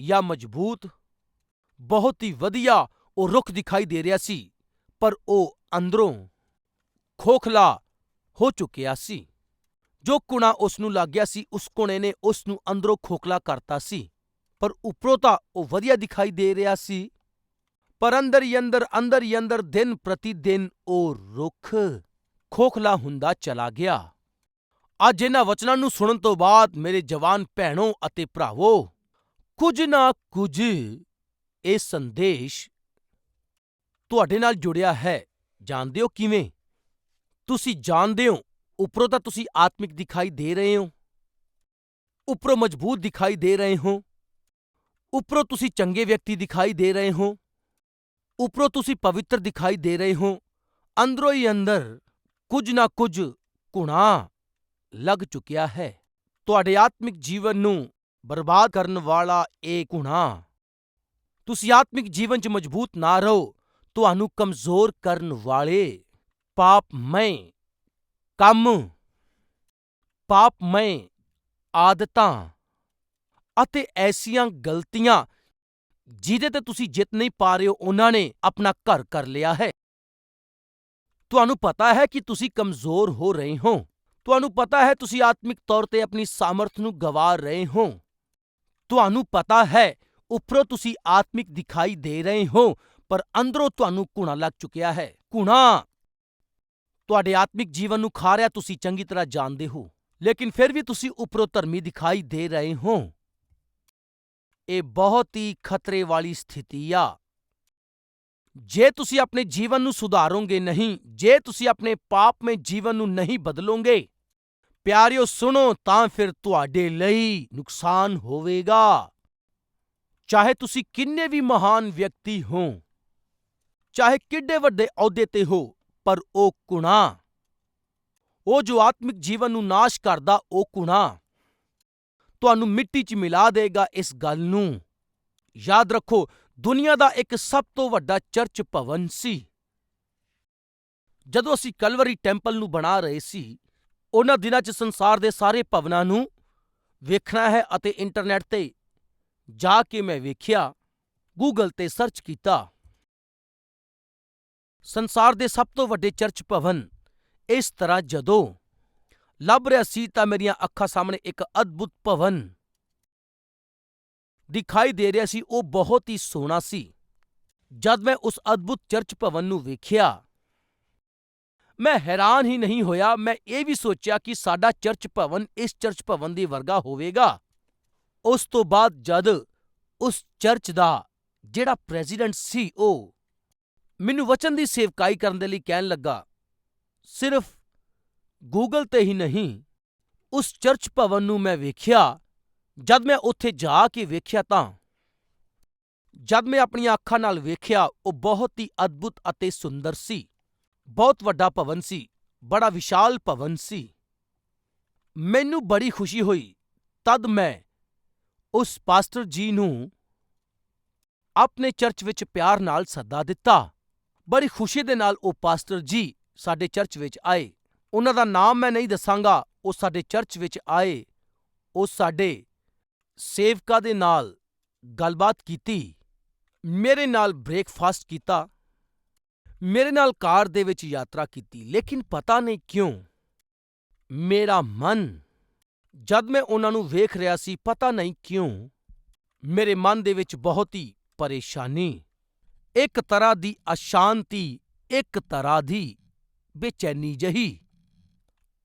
ਜਾਂ ਮਜ਼ਬੂਤ? ਬਹੁਤ ਹੀ ਵਧੀਆ ਉਹ ਰੁੱਖ ਦਿਖਾਈ ਦੇ ਰਿਹਾ ਸੀ, ਪਰ ਉਹ ਅੰਦਰੋਂ ਖੋਖਲਾ ਹੋ ਚੁੱਕਿਆ ਸੀ। ਜੋ ਘੁਣਾ ਉਸ ਨੂੰ ਲੱਗ ਗਿਆ ਸੀ, ਉਸ ਘੁਣੇ ਨੇ ਉਸ ਨੂੰ ਅੰਦਰੋਂ ਖੋਖਲਾ ਕਰਤਾ ਸੀ। ਪਰ ਉੱਪਰੋਂ ਤਾਂ ਉਹ ਵਧੀਆ ਦਿਖਾਈ ਦੇ ਰਿਹਾ ਸੀ। ਪਰ ਅੰਦਰ ਹੀ ਅੰਦਰ ਅੰਦਰ ਹੀ ਅੰਦਰ, ਦਿਨ ਪ੍ਰਤੀ ਦਿਨ ਉਹ ਰੁੱਖ, ਖੋਖਲਾ ਹੁੰਦਾ ਚਲਾ ਗਿਆ। ਅੱਜ ਇਹਨਾਂ ਵਚਨਾਂ ਨੂੰ ਸੁਣਨ ਤੋਂ ਬਾਅਦ ਮੇਰੇ ਜਵਾਨ ਭੈਣੋ ਅਤੇ ਭਰਾਵੋ, ਕੁਝ ਨਾ ਕੁਝ ਇਹ ਸੰਦੇਸ਼ ਤੁਹਾਡੇ ਨਾਲ ਜੁੜਿਆ ਹੈ। ਜਾਣਦੇ ਹੋ ਕਿਵੇਂ? ਤੁਸੀਂ ਜਾਣਦੇ ਹੋ ਉੱਪਰੋਂ ਤਾਂ ਤੁਸੀਂ ਆਤਮਿਕ ਦਿਖਾਈ ਦੇ ਰਹੇ ਹੋ। ਉੱਪਰੋਂ ਮਜ਼ਬੂਤ ਦਿਖਾਈ ਦੇ ਰਹੇ ਹੋ। ਉੱਪਰੋਂ ਤੁਸੀਂ ਚੰਗੇ ਵਿਅਕਤੀ ਦਿਖਾਈ ਦੇ ਰਹੇ ਹੋ। ਉੱਪਰੋਂ ਤੁਸੀਂ ਪਵਿੱਤਰ ਦਿਖਾਈ ਦੇ ਰਹੇ ਹੋ। ਅੰਦਰੋਂ ਹੀ ਅੰਦਰ ਕੁਝ ਨਾ ਕੁਝ ਘੁਣਾ ਲੱਗ ਚੁੱਕਿਆ ਹੈ। ਤੁਹਾਡੇ ਆਤਮਿਕ ਜੀਵਨ ਨੂੰ ਬਰਬਾਦ ਕਰਨ ਵਾਲਾ ਇਹ ਘੁਣਾ। ਤੁਸੀਂ ਆਤਮਿਕ ਜੀਵਨ 'ਚ ਮਜ਼ਬੂਤ ਨਾ ਰਹੋ। ਤੁਹਾਨੂੰ ਕਮਜ਼ੋਰ ਕਰਨ ਵਾਲੇ ਪਾਪਮੈ ਕੰਮ। ਪਾਪਮੈ ਆਦਤਾਂ ਅਤੇ ਐਸੀਆਂ ਗਲਤੀਆਂ ਜਿਹਦੇ ਤੇ ਤੁਸੀਂ ਜਿੱਤ ਨਹੀਂ ਪਾ ਰਹੇ ਹੋ, ਉਹਨਾਂ ਨੇ ਆਪਣਾ ਘਰ ਕਰ ਲਿਆ ਹੈ। ਤੁਹਾਨੂੰ ਪਤਾ ਹੈ ਕਿ ਤੁਸੀਂ ਕਮਜ਼ੋਰ ਹੋ ਰਹੇ ਹੋ। ਤੁਹਾਨੂੰ ਪਤਾ ਹੈ ਤੁਸੀਂ ਆਤਮਿਕ ਤੌਰ ਤੇ ਆਪਣੀ ਸਾਮਰਥ ਨੂੰ ਗਵਾ ਰਹੇ ਹੋ। ਤੁਹਾਨੂੰ ਪਤਾ ਹੈ, ਉੱਪਰੋਂ ਤੁਸੀਂ ਆਤਮਿਕ ਦਿਖਾਈ ਦੇ ਰਹੇ ਹੋ, ਪਰ ਅੰਦਰੋਂ ਤੁਹਾਨੂੰ ਘੁਣਾ ਲੱਗ ਚੁੱਕਿਆ ਹੈ। ਘੁਣਾ ਤੁਹਾਡੇ ਆਤਮਿਕ ਜੀਵਨ ਨੂੰ ਖਾ ਰਿਹਾ ਤੁਸੀਂ ਚੰਗੀ ਤਰ੍ਹਾਂ ਜਾਣਦੇ ਹੋ, ਲੇਕਿਨ ਫਿਰ ਵੀ ਤੁਸੀਂ ਉੱਪਰੋਂ ਧਰਮੀ ਦਿਖਾਈ ਦੇ ਰਹੇ ਹੋ। ਇਹ ਬਹੁਤ ਹੀ ਖਤਰੇ ਵਾਲੀ ਸਥਿਤੀ ਆ। ਜੇ ਤੁਸੀਂ ਆਪਣੇ ਜੀਵਨ ਨੂੰ ਸੁਧਾਰੋਗੇ ਨਹੀਂ, ਜੇ ਤੁਸੀਂ ਆਪਣੇ ਪਾਪਮੇ ਜੀਵਨ ਨੂੰ ਨਹੀਂ ਬਦਲੋਗੇ, ਪਿਆਰਿਓ ਸੁਣੋ ਤਾਂ ਫਿਰ ਤੁਹਾਡੇ ਲਈ ਨੁਕਸਾਨ ਹੋਵੇਗਾ। ਚਾਹੇ ਤੁਸੀਂ ਕਿੰਨੇ ਵੀ ਮਹਾਨ ਵਿਅਕਤੀ ਹੋ, ਚਾਹੇ ਕਿੱਡੇ ਵੱਡੇ ਅਹੁਦੇ ਤੇ ਹੋ ਪਰ ਉਹ ਕੁਣਾ ਉਹ ਜੋ ਆਤਮਿਕ ਜੀਵਨ ਨੂੰ ਨਾਸ਼ ਕਰਦਾ, ਉਹ ਕੁਣਾ ਤੁਹਾਨੂੰ ਮਿੱਟੀ 'ਚ ਮਿਲਾ ਦੇਗਾ ਇਸ ਗੱਲ ਨੂੰ। ਯਾਦ ਰੱਖੋ, ਦੁਨੀਆ ਦਾ ਇੱਕ ਸਭ ਤੋਂ ਵੱਡਾ ਚਰਚ ਭਵਨ ਸੀ। ਜਦੋਂ ਅਸੀਂ ਕਲਵਰੀ ਟੈਂਪਲ ਨੂੰ ਬਣਾ ਰਹੇ ਸੀ, ਉਹਨਾਂ ਦਿਨਾਂ 'ਚ ਸੰਸਾਰ ਦੇ ਸਾਰੇ ਭਵਨਾਂ ਨੂੰ ਵੇਖਣਾ ਹੈ ਅਤੇ ਇੰਟਰਨੈਟ ਤੇ ਜਾ ਕੇ ਮੈਂ ਵੇਖਿਆ ਗੂਗਲ ਤੇ ਸਰਚ ਕੀਤਾ। ਸੰਸਾਰ ਦੇ ਸਭ ਤੋਂ ਵੱਡੇ ਚਰਚ ਭਵਨ। ਇਸ ਤਰ੍ਹਾਂ ਜਦੋਂ ਲੱਭ ਰਿਹਾ ਸੀ ਤਾਂ ਮੇਰੀਆਂ ਅੱਖਾਂ ਸਾਹਮਣੇ ਇੱਕ ਅਦਭੁਤ ਭਵਨ ਦਿਖਾਈ ਦੇ ਰਿਹਾ ਸੀ। ਉਹ ਬਹੁਤ ਹੀ ਸੋਹਣਾ ਸੀ। ਜਦ ਮੈਂ ਉਸ ਅਦਭੁਤ ਚਰਚ ਭਵਨ ਨੂੰ ਵੇਖਿਆ, ਮੈਂ ਹੈਰਾਨ ਹੀ ਨਹੀਂ ਹੋਇਆ। ਮੈਂ ਇਹ ਵੀ ਸੋਚਿਆ ਕਿ ਸਾਡਾ ਚਰਚ ਭਵਨ ਇਸ ਚਰਚ ਭਵਨ ਦੇ ਵਰਗਾ ਹੋਵੇਗਾ। ਉਸ ਤੋਂ ਬਾਅਦ ਜਦ ਉਸ ਚਰਚ ਦਾ ਜਿਹੜਾ ਪ੍ਰੈਜ਼ੀਡੈਂਟ ਸੀ, ਉਹ ਮੈਨੂੰ ਵਚਨ ਦੀ ਸੇਵਕਾਈ ਕਰਨ ਦੇ ਲਈ ਕਹਿਣ ਲੱਗਾ, ਸਿਰਫ ਗੂਗਲ ਤੇ ਹੀ ਨਹੀਂ, ਉਸ ਚਰਚ ਭਵਨ ਨੂੰ ਮੈਂ ਵੇਖਿਆ, ਜਦ ਮੈਂ ਉੱਥੇ ਜਾ ਕੇ ਵੇਖਿਆ ਤਾਂ, ਜਦ ਮੈਂ ਆਪਣੀਆਂ ਅੱਖਾਂ ਨਾਲ ਵੇਖਿਆ, ਉਹ ਬਹੁਤ ਹੀ ਅਦਭੁਤ ਅਤੇ ਸੁੰਦਰ ਸੀ, ਬਹੁਤ ਵੱਡਾ ਭਵਨ ਸੀ, ਬੜਾ ਵਿਸ਼ਾਲ ਭਵਨ ਸੀ। ਮੈਨੂੰ ਬੜੀ ਖੁਸ਼ੀ ਹੋਈ, ਤਦ ਮੈਂ ਉਸ ਪਾਸਟਰ ਜੀ ਨੂੰ ਆਪਣੇ ਚਰਚ ਵਿੱਚ ਪਿਆਰ ਨਾਲ ਸੱਦਾ ਦਿੱਤਾ। ਬੜੀ ਖੁਸ਼ੀ ਦੇ ਨਾਲ ਉਹ ਪਾਸਟਰ ਜੀ ਸਾਡੇ ਚਰਚ ਵਿੱਚ ਆਏ। ਉਹਨਾਂ ਦਾ ਨਾਮ ਮੈਂ ਨਹੀਂ ਦੱਸਾਂਗਾ, ਉਹ ਸਾਡੇ ਚਰਚ ਵਿੱਚ ਆਏ। ਉਹ ਸਾਡੇ ਸੇਵਕਾ ਦੇ ਨਾਲ ਗੱਲਬਾਤ ਕੀਤੀ। ਮੇਰੇ ਨਾਲ ਬ੍ਰੇਕਫਾਸਟ ਕੀਤਾ। ਮੇਰੇ ਨਾਲ ਕਾਰ ਦੇ ਵਿੱਚ ਯਾਤਰਾ ਕੀਤੀ। ਲੇਕਿਨ ਪਤਾ ਨਹੀਂ ਕਿਉਂ ਮੇਰਾ ਮਨ, ਜਦ ਮੈਂ ਉਹਨਾਂ ਨੂੰ ਵੇਖ ਰਿਹਾ ਸੀ, ਪਤਾ ਨਹੀਂ ਕਿਉਂ ਮੇਰੇ ਮਨ ਦੇ ਵਿੱਚ ਬਹੁਤ ਹੀ ਪਰੇਸ਼ਾਨੀ ਇੱਕ ਤਰ੍ਹਾਂ ਦੀ ਅਸ਼ਾਂਤੀ, ਇੱਕ ਤਰ੍ਹਾਂ ਦੀ ਬੇਚੈਨੀ ਜਿਹੀ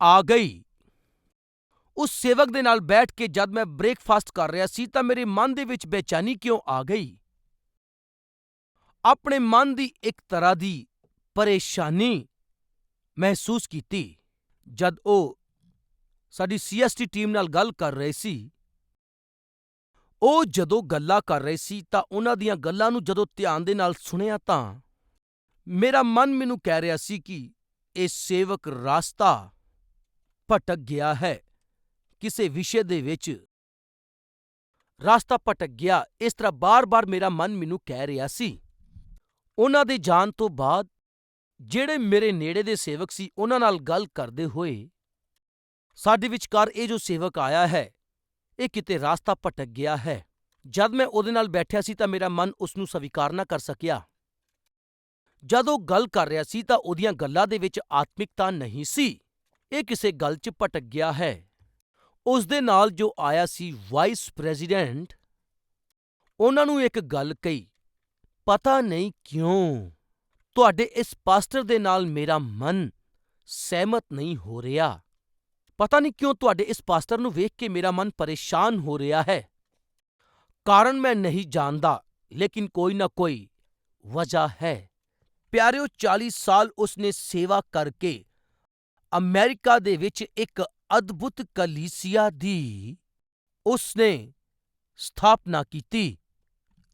ਆ ਗਈ। ਉਸ ਸੇਵਕ ਦੇ ਨਾਲ ਬੈਠ ਕੇ ਜਦ ਮੈਂ ਬ੍ਰੇਕਫਾਸਟ ਕਰ ਰਿਹਾ ਸੀ ਤਾਂ ਮੇਰੇ ਮਨ ਦੇ ਵਿੱਚ ਬੇਚੈਨੀ ਕਿਉਂ ਆ ਗਈ? ਆਪਣੇ ਮਨ ਦੀ ਇੱਕ ਤਰ੍ਹਾਂ ਦੀ ਪਰੇਸ਼ਾਨੀ ਮਹਿਸੂਸ ਕੀਤੀ ਜਦ ਉਹ ਸਾਡੀ ਸੀਐਸਟੀ ਟੀਮ ਨਾਲ ਗੱਲ ਕਰ ਰਹੇ ਸੀ। ਉਹ ਜਦੋਂ ਗੱਲਾਂ ਕਰ ਰਹੇ ਸੀ ਤਾਂ ਉਹਨਾਂ ਦੀਆਂ ਗੱਲਾਂ ਨੂੰ ਜਦੋਂ ਧਿਆਨ ਦੇ ਨਾਲ ਸੁਣਿਆ ਤਾਂ ਮੇਰਾ ਮਨ ਮੈਨੂੰ ਕਹਿ ਰਿਹਾ ਸੀ ਕਿ ਇਹ ਸੇਵਕ ਰਾਸਤਾ ਭਟਕ ਗਿਆ ਹੈ, ਕਿਸੇ ਵਿਸ਼ੇ ਦੇ ਵਿੱਚ। ਰਾਸਤਾ ਭਟਕ ਗਿਆ, ਇਸ ਤਰ੍ਹਾਂ ਬਾਰ-ਬਾਰ ਮੇਰਾ ਮਨ ਮੈਨੂੰ ਕਹਿ ਰਿਹਾ ਸੀ। ਉਹਨਾਂ ਦੇ ਜਾਣ ਤੋਂ ਬਾਅਦ ਜਿਹੜੇ ਮੇਰੇ ਨੇੜੇ ਦੇ ਸੇਵਕ ਸੀ, ਉਹਨਾਂ ਨਾਲ ਗੱਲ ਕਰਦੇ ਹੋਏ ਸਾਡੇ ਵਿਚਕਾਰ ਇਹ ਜੋ ਸੇਵਕ ਆਇਆ ਹੈ ਇਹ ਕਿਤੇ ਰਾਸਤਾ ਭਟਕ ਗਿਆ ਹੈ। ਜਦ ਮੈਂ ਉਹਦੇ ਨਾਲ ਬੈਠਿਆ ਸੀ ਤਾਂ ਮੇਰਾ ਮਨ ਉਸ ਨੂੰ ਸਵੀਕਾਰ ਨਾ ਕਰ ਸਕਿਆ। ਜਦ ਉਹ ਗੱਲ ਕਰ ਰਿਹਾ ਸੀ ਤਾਂ ਉਹਦੀਆਂ ਗੱਲਾਂ ਦੇ ਵਿੱਚ ਆਤਮਿਕਤਾ ਨਹੀਂ ਸੀ। ਇਹ ਕਿਸੇ ਗੱਲ 'ਚ ਭਟਕ ਗਿਆ ਹੈ। ਉਸ ਦੇ ਨਾਲ ਜੋ ਆਇਆ ਸੀ ਵਾਈਸ ਪ੍ਰੈਜ਼ੀਡੈਂਟ, ਉਹਨਾਂ ਨੂੰ ਇੱਕ ਗੱਲ ਕਹੀ, ਪਤਾ ਨਹੀਂ ਕਿਉਂ? ਤੁਹਾਡੇ ਇਸ ਪਾਸਟਰ ਦੇ ਨਾਲ ਮੇਰਾ ਮਨ ਸਹਿਮਤ ਨਹੀਂ ਹੋ ਰਿਹਾ। ਪਤਾ ਨਹੀਂ ਕਿਉਂ ਤੁਹਾਡੇ ਇਸ ਪਾਸਟਰ ਨੂੰ ਵੇਖ ਕੇ ਮੇਰਾ ਮਨ ਪਰੇਸ਼ਾਨ ਹੋ ਰਿਹਾ ਹੈ। ਕਾਰਨ ਮੈਂ ਨਹੀਂ ਜਾਣਦਾ, ਲੇਕਿਨ ਕੋਈ ਨਾ ਕੋਈ ਵਜ੍ਹਾ ਹੈ। ਪਿਆਰਿਓ 40 ਸਾਲ ਉਸਨੇ ਸੇਵਾ ਕਰਕੇ ਅਮਰੀਕਾ ਦੇ ਵਿੱਚ ਇੱਕ ਅਦਭੁਤ ਕਲੀਸਿਆ ਦੀ ਉਸਨੇ ਸਥਾਪਨਾ ਕੀਤੀ।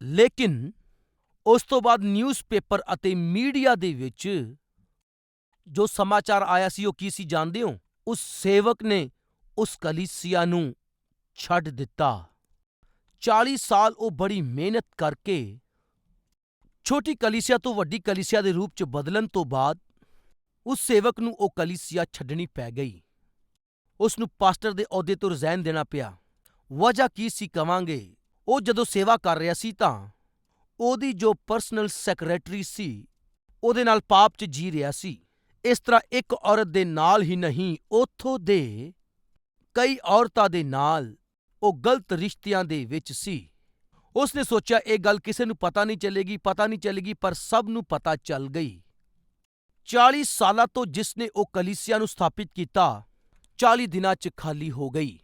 ਲੇਕਿਨ ਉਸ ਤੋਂ ਬਾਅਦ ਨਿਊਜ਼ਪੇਪਰ ਅਤੇ ਮੀਡੀਆ ਦੇ ਵਿੱਚ ਜੋ ਸਮਾਚਾਰ ਆਇਆ ਸੀ ਉਹ ਕੀ ਸੀ ਜਾਣਦੇ ਹੋ? ਉਸ ਸੇਵਕ ਨੇ ਉਸ ਕਲੀਸਿਆ ਨੂੰ ਛੱਡ ਦਿੱਤਾ। 40 ਸਾਲ ਉਹ ਬੜੀ ਮਿਹਨਤ ਕਰਕੇ ਛੋਟੀ ਕਲੀਸਿਆ ਤੋਂ ਵੱਡੀ ਕਲੀਸਿਆ ਦੇ ਰੂਪ 'ਚ ਬਦਲਣ ਤੋਂ ਬਾਅਦ ਉਸ ਸੇਵਕ ਨੂੰ ਉਹ ਕਲੀਸਿਆ ਛੱਡਣੀ ਪੈ ਗਈ। ਉਸ ਨੂੰ ਪਾਸਟਰ ਦੇ ਅਹੁਦੇ ਤੋਂ ਰਿਜ਼ਾਈਨ ਦੇਣਾ ਪਿਆ। ਵਜ੍ਹਾ ਕੀ ਸੀ ਕਵਾਂਗੇ? ਉਹ ਜਦੋਂ ਸੇਵਾ ਕਰ ਰਿਹਾ ਸੀ ਤਾਂ ਉਹਦੀ ਜੋ ਪਰਸਨਲ ਸੈਕਟਰੀ ਸੀ ਉਹਦੇ ਨਾਲ ਪਾਪ 'ਚ ਜੀ ਰਿਹਾ ਸੀ। ਇਸ ਤਰ੍ਹਾਂ ਇੱਕ ਔਰਤ ਦੇ ਨਾਲ ਹੀ ਨਹੀਂ, ਉਥੋਂ ਦੇ ਕਈ ਔਰਤਾਂ ਦੇ ਨਾਲ ਉਹ ਗਲਤ ਰਿਸ਼ਤਿਆਂ ਦੇ ਵਿੱਚ ਸੀ। ਉਸਨੇ ਸੋਚਿਆ, ਇਹ ਗੱਲ ਕਿਸੇ ਨੂੰ ਪਤਾ ਨਹੀਂ ਚੱਲੇਗੀ, ਪਤਾ ਨਹੀਂ ਚੱਲੇਗੀ, ਪਰ ਸਭ ਨੂੰ ਪਤਾ ਚੱਲ ਗਈ। 40 ਸਾਲਾਂ ਤੋਂ ਜਿਸ ਨੇ ਉਹ ਕਲੀਸਿਆ ਨੂੰ ਸਥਾਪਿਤ ਕੀਤਾ 40 ਦਿਨਾਂ 'ਚ ਖਾਲੀ ਹੋ ਗਈ।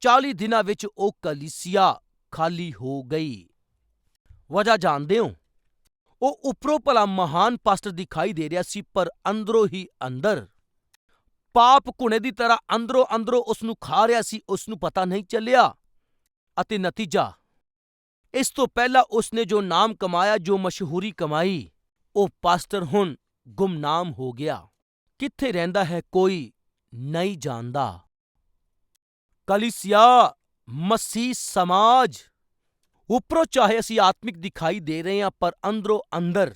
40 ਦਿਨਾਂ ਵਿੱਚ ਉਹ ਕਲੀਸਿਆ ਖਾਲੀ ਹੋ ਗਈ। ਵਜ੍ਹਾ ਜਾਣਦੇ ਹੋ? ਉਹ ਉੱਪਰੋਂ ਭਲਾ ਮਹਾਨ ਪਾਸਟਰ ਦਿਖਾਈ ਦੇ ਰਿਹਾ ਸੀ, ਪਰ ਅੰਦਰੋਂ ਹੀ ਅੰਦਰ। ਪਾਪ ਘੁਣੇ ਦੀ ਤਰ੍ਹਾਂ ਅੰਦਰੋਂ ਅੰਦਰੋਂ ਉਸ ਨੂੰ ਖਾ ਰਿਹਾ ਸੀ ਉਸ ਨੂੰ ਪਤਾ ਨਹੀਂ ਚੱਲਿਆ। ਅਤੇ ਨਤੀਜਾ, ਇਸ ਤੋਂ ਪਹਿਲਾਂ ਉਸ ਨੇ ਜੋ ਨਾਮ ਕਮਾਇਆ, ਜੋ ਮਸ਼ਹੂਰੀ ਕਮਾਈ, ਉਹ ਪਾਸਟਰ ਹੁਣ ਗੁੰਮਨਾਮ ਹੋ ਗਿਆ। ਕਿੱਥੇ ਰਹਿੰਦਾ ਹੈ, ਕੋਈ ਨਹੀਂ ਜਾਣਦਾ। ਕਲੀਸਿਆ ਮਸੀਹ ਸਮਾਜ। ਉੱਪਰੋਂ ਚਾਹੇ ਅਸੀਂ ਆਤਮਿਕ ਦਿਖਾਈ ਦੇ ਰਹੇ ਹਾਂ, ਪਰ ਅੰਦਰੋਂ ਅੰਦਰ